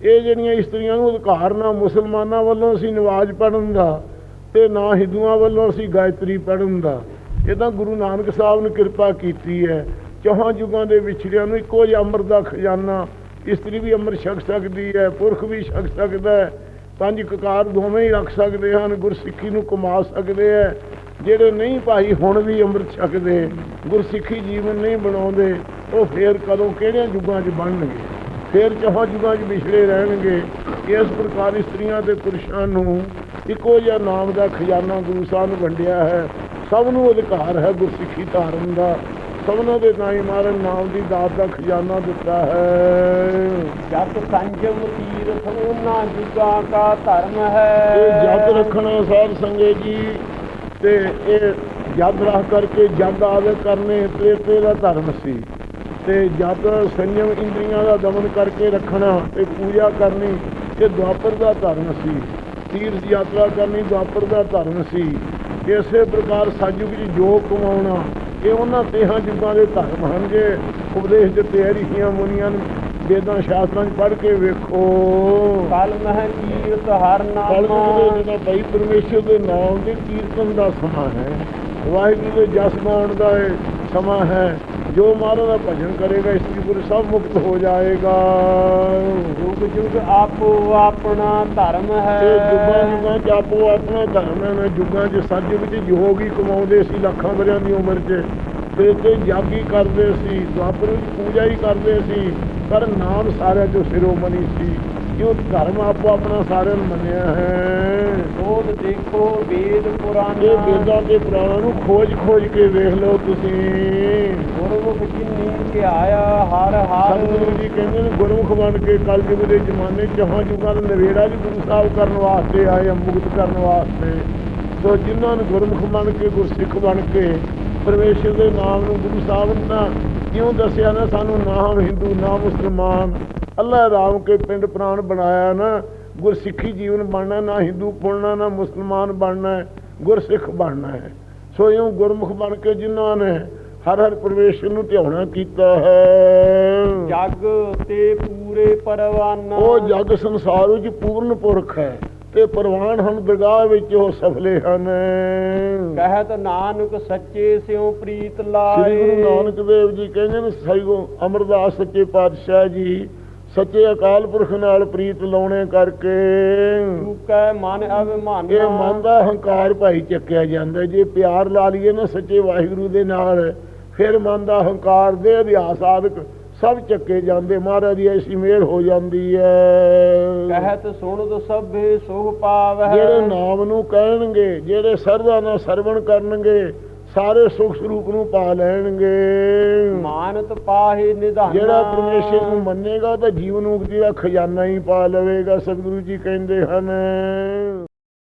ਇਹ ਜਿਹੜੀਆਂ ਇਸਤਰੀਆਂ ਨੂੰ ਅਧਿਕਾਰ ਨਾ ਮੁਸਲਮਾਨਾਂ ਵੱਲੋਂ ਅਸੀਂ ਨਵਾਜ਼ ਪੜਨ ਦਾ ਤੇ ਨਾ ਹਿੰਦੂਆਂ ਵੱਲੋਂ ਅਸੀਂ ਗਾਇਤਰੀ ਪੜਨ ਦਾ, ਇਹ ਤਾਂ ਗੁਰੂ ਨਾਨਕ ਸਾਹਿਬ ਨੇ ਕਿਰਪਾ ਕੀਤੀ ਹੈ। ਚੌਹਾਂ ਯੁਗਾਂ ਦੇ ਵਿਛੜਿਆਂ ਨੂੰ ਇੱਕੋ ਜਿਹਾ ਅੰਮ੍ਰਿਤ ਦਾ ਖਜ਼ਾਨਾ, ਇਸਤਰੀ ਵੀ ਅੰਮ੍ਰਿਤ ਛਕ ਸਕਦੀ ਹੈ, ਪੁਰਖ ਵੀ ਛਕ ਸਕਦਾ ਹੈ ਪੰਜ ਕਕਾਰ ਦੋਵੇਂ ਹੀ ਰੱਖ ਸਕਦੇ ਹਨ, ਗੁਰਸਿੱਖੀ ਨੂੰ ਕਮਾ ਸਕਦੇ ਹੈ। ਜਿਹੜੇ ਨਹੀਂ ਭਾਈ ਹੁਣ ਵੀ ਅੰਮ੍ਰਿਤ ਛਕਦੇ, ਗੁਰਸਿੱਖੀ ਜੀਵਨ ਨਹੀਂ ਬਣਾਉਂਦੇ, ਉਹ ਫੇਰ ਕਦੋਂ ਕਿਹੜਿਆਂ ਯੁੱਗਾਂ 'ਚ ਬਣਨਗੇ? ਫਿਰ ਚੌਹਾਂ ਯੁਗਾਂ 'ਚ ਵਿਛੜੇ ਰਹਿਣਗੇ। ਇਸ ਪ੍ਰਕਾਰ ਇਸਤਰੀਆਂ ਤੇ ਪੁਰਸ਼ਾਂ ਨੂੰ ਇੱਕੋ ਜਿਹਾ ਨਾਮ ਦਾ ਖਜ਼ਾਨਾ ਗੁਰੂ ਸਾਹਿਬ ਨੇ ਵੰਡਿਆ ਹੈ। ਸਭ ਨੂੰ ਅਧਿਕਾਰ ਹੈ ਗੁਰਸਿੱਖੀ ਧਾਰਨ ਦਾ। ਸਭਨਾਂ ਦੇ ਨਾਈ ਮਾਰਨ ਨਾਮ ਦੀ ਦਾਤ ਦਾ ਖਜ਼ਾਨਾ ਦਿੱਤਾ ਹੈ। ਜਤ ਸੰਜਮ ਤੀਰਥ ਉਹਨਾਂ ਜੁਗਾਂ ਕਾ ਧਰਮ ਇਹ ਹੈ ਜਦ ਰੱਖਣਾ ਸਾਧ ਸੰਗੇ ਜੀ ਤੇ ਇਹ ਜਦ ਰੱਖ ਕਰਕੇ ਜਦ ਆਵੇ ਕਰਨੇ ਤ੍ਰੇਤੇ ਦਾ ਧਰਮ ਸੀ। ਤੇ ਜਦ ਸੰਯਮ ਇੰਦਰੀਆਂ ਦਾ ਦਮਨ ਕਰਕੇ ਰੱਖਣਾ ਤੇ ਪੂਜਾ ਕਰਨੀ ਇਹ ਦੁਆਪਰ ਦਾ ਧਰਮ ਸੀ ਤੀਰਥ ਯਾਤਰਾ ਕਰਨੀ ਦੁਆਪਰ ਦਾ ਧਰਮ ਸੀ ਇਸੇ ਪ੍ਰਕਾਰ ਸਤਿਯੁਗ ਵਿੱਚ ਜੋ ਕਮਾਉਣਾ ਇਹ ਉਹਨਾਂ ਤੇਹਾਂ ਯੁੱਗਾਂ ਦੇ ਧਰਮ ਹਨ ਜੇ। ਉਪਦੇਸ਼ ਦਿੱਤੇ ਹਰੀਆਂ ਮੁਨੀਆਂ ਨੇ ਵੇਦਾਂ ਸ਼ਾਸਤਰਾਂ 'ਚ ਪੜ੍ਹ ਕੇ ਵੇਖੋ। ਕਲ ਮਹਿ ਕੀਰਤ ਹਰ ਨਾਮ। ਜਿਹੜਾ ਭਾਈ ਪਰਮੇਸ਼ਰ ਦੇ ਨਾਮ ਦੇ ਕੀਰਤਨ ਦਾ ਸਮਾਂ ਹੈ। ਵਾਹਿਗੁਰੂ ਦੇ ਜਸ ਗਾਉਣ ਦਾ ਸਮਾਂ ਹੈ। ਜੋ ਮਹਾਰਾਜ ਦਾ ਭਜਨ ਕਰੇਗਾ ਇਸਤਰੀ ਪੁਰਸ਼ ਸਭ ਮੁਕਤ ਹੋ ਜਾਏਗਾ। ਜੁਗ ਜੁਗ ਆਪੋ ਆਪਣਾ ਧਰਮ ਹੈ। ਤੇ ਜੁਗਾਂ ਜੁਗਾਂ ਆਪੋ ਆਪਣਾ ਧਰਮ ਹੈ। ਨਾ ਜੁਗਾਂ ਚ ਸਤਿਯੁਗ ਚ ਯੋਗ ਕਮਾਉਂਦੇ ਸੀ ਲੱਖਾਂ ਵਰਿਆਂ ਦੀ ਉਮਰ ਚ। ਤੇ ਤੇ ਜਾਗੀ ਕਰਦੇ ਸੀ ਦੁਆਪਰ ਵਿੱਚ ਪੂਜਾ ਹੀ ਕਰਦੇ ਸੀ। ਪਰ ਨਾਮ ਸਾਰਿਆਂ ਚੋਂ ਸਿਰੋਮਣੀ ਸੀ। ਕਿਉਂ ਧਰਮ ਆਪੋ ਆਪਣਾ ਸਾਰਿਆਂ ਨੇ ਮੰਨਿਆ ਹੈ। ਸੋਧ ਦੇਖੋ ਵੇਦ ਪੁਰਾਣ। ਇਹ ਵੇਦਾਂ ਦੇ ਪੁਰਾਣਾਂ ਨੂੰ ਖੋਜ ਖੋਜ ਕੇ ਵੇਖ ਲਓ ਤੁਸੀਂ। ਗੁਰਮੁਖ ਜਿਨੀ ਕਿ ਆਇਆ ਹਰ ਹਰ। ਸਤਿਗੁਰੂ ਜੀ ਕਹਿੰਦੇ ਨੇ ਗੁਰਮੁਖ ਬਣ ਕੇ ਕਲਯੁਗ ਦੇ ਜ਼ਮਾਨੇ ਜਹਾਂ ਜੁਗਾਂ ਦਾ ਨਵੇੜਾ ਵੀ ਗੁਰੂ ਸਾਹਿਬ ਕਰਨ ਵਾਸਤੇ ਆਏ ਆ, ਮੁਕਤ ਕਰਨ ਵਾਸਤੇ। ਸੋ ਜਿਨ੍ਹਾਂ ਨੂੰ ਗੁਰਮੁਖ ਬਣ ਕੇ ਗੁਰਸਿੱਖ ਬਣ ਕੇ ਪਰਮੇਸ਼ਰ ਦੇ ਨਾਮ ਨੂੰ ਗੁਰੂ ਸਾਹਿਬ ਨੇ ਕਿਉਂ ਦੱਸਿਆ ਨਾ ਸਾਨੂੰ ਨਾ ਹਿੰਦੂ ਨਾ ਮੁਸਲਮਾਨ। ਅੱਲਾਹ ਰਾਮ ਕੇ ਪਿੰਡ ਪ੍ਰਾਣ ਬਣਾਇਆ ਨਾ ਗੁਰਸਿੱਖੀ ਜੀਵਨ ਬਣਨਾ ਨਾ ਹਿੰਦੂ ਬਣਨਾ ਨਾ ਮੁਸਲਮਾਨ ਬਣਨਾ ਹੈ, ਗੁਰਸਿੱਖ ਬਣਨਾ ਹੈ। ਸੋ ਇਉਂ ਗੁਰਮੁਖ ਬਣ ਕੇ ਜਿਨ੍ਹਾਂ ਨੇ ਹਰ ਹਰ ਪਰਮੇਸ਼ਰ ਨੂੰ ਧਿਆਉਣਾ ਕੀਤਾ ਹੈ। ਜਗ ਤੇ ਪੂਰੇ ਪਰਵਾਨਾ। ਉਹ ਜਗ ਸੰਸਾਰ ਵਿੱਚ ਪੂਰਨ ਪੁਰਖ ਹੈ ਤੇ ਪ੍ਰਵਾਨ ਹਨ ਦਰਗਾਹ ਵਿੱਚ ਉਹ ਸਫਲੇ ਹਨ। ਕਹਿਤ ਨਾਨਕ ਸੱਚੇ ਸਿਉ ਪ੍ਰੀਤ ਸ੍ਰੀ ਲਾਏ। ਗੁਰੂ ਨਾਨਕ ਦੇਵ ਜੀ ਕਹਿੰਦੇ ਨੇ ਸਈਗੋ ਅਮਰਦਾਸ ਸੱਚੇ ਪਾਤਸ਼ਾਹ ਜੀ ਸੱਚੇ ਅਕਾਲ ਪੁਰਖ ਨਾਲ ਪ੍ਰੀਤ ਲਾਉਣੇ ਕਰਕੇ। ਚੁਕੈ ਮਨ ਅਭਿਮਾਨਾ ਇਹ ਮਨ ਦਾ ਹੰਕਾਰ ਭਾਈ ਚੱਕਿਆ ਜਾਂਦਾ ਜੇ ਪਿਆਰ ਲਾ ਲਈਏ ਨਾ ਸੱਚੇ ਵਾਹਿਗੁਰੂ ਦੇ ਨਾਲ ਫਿਰ ਮਨ ਦਾ ਹੰਕਾਰ ਦੇ ਅਧਿਆਸ ਆਦਿਕ ਸਭ ਚੱਕੇ ਜਾਂਦੇ। ਮਹਾਰਾਜ ਦੀ ਐਸੀ ਮਿਹਰ ਹੋ ਜਾਂਦੀ ਹੈ। ਕਹਿਤ ਸੁਣਦ ਸਭੇ ਸੁਖ ਪਾਵਹਿ। ਜਿਹੜੇ ਨਾਮ ਨੂੰ ਕਹਿਣਗੇ ਜਿਹੜੇ ਸਰਦਾ ਨਾਲ ਸਰਵਣ ਕਰਨਗੇ ਸਾਰੇ ਸੁਖ ਸਰੂਪ ਨੂੰ ਪਾ ਲੈਣਗੇ। ਮਾਨਤ ਪਾਹੇ ਨਿਧਾਨਾ। ਜਿਹੜਾ ਪਰਮੇਸ਼ਰ ਨੂੰ ਮੰਨੇਗਾ ਤਾਂ ਜੀਵਨ ਮੁਕਤੀ ਦਾ ਖਜ਼ਾਨਾ ਹੀ ਪਾ ਲਵੇਗਾ ਸਤਿਗੁਰੂ ਜੀ ਕਹਿੰਦੇ ਹਨ।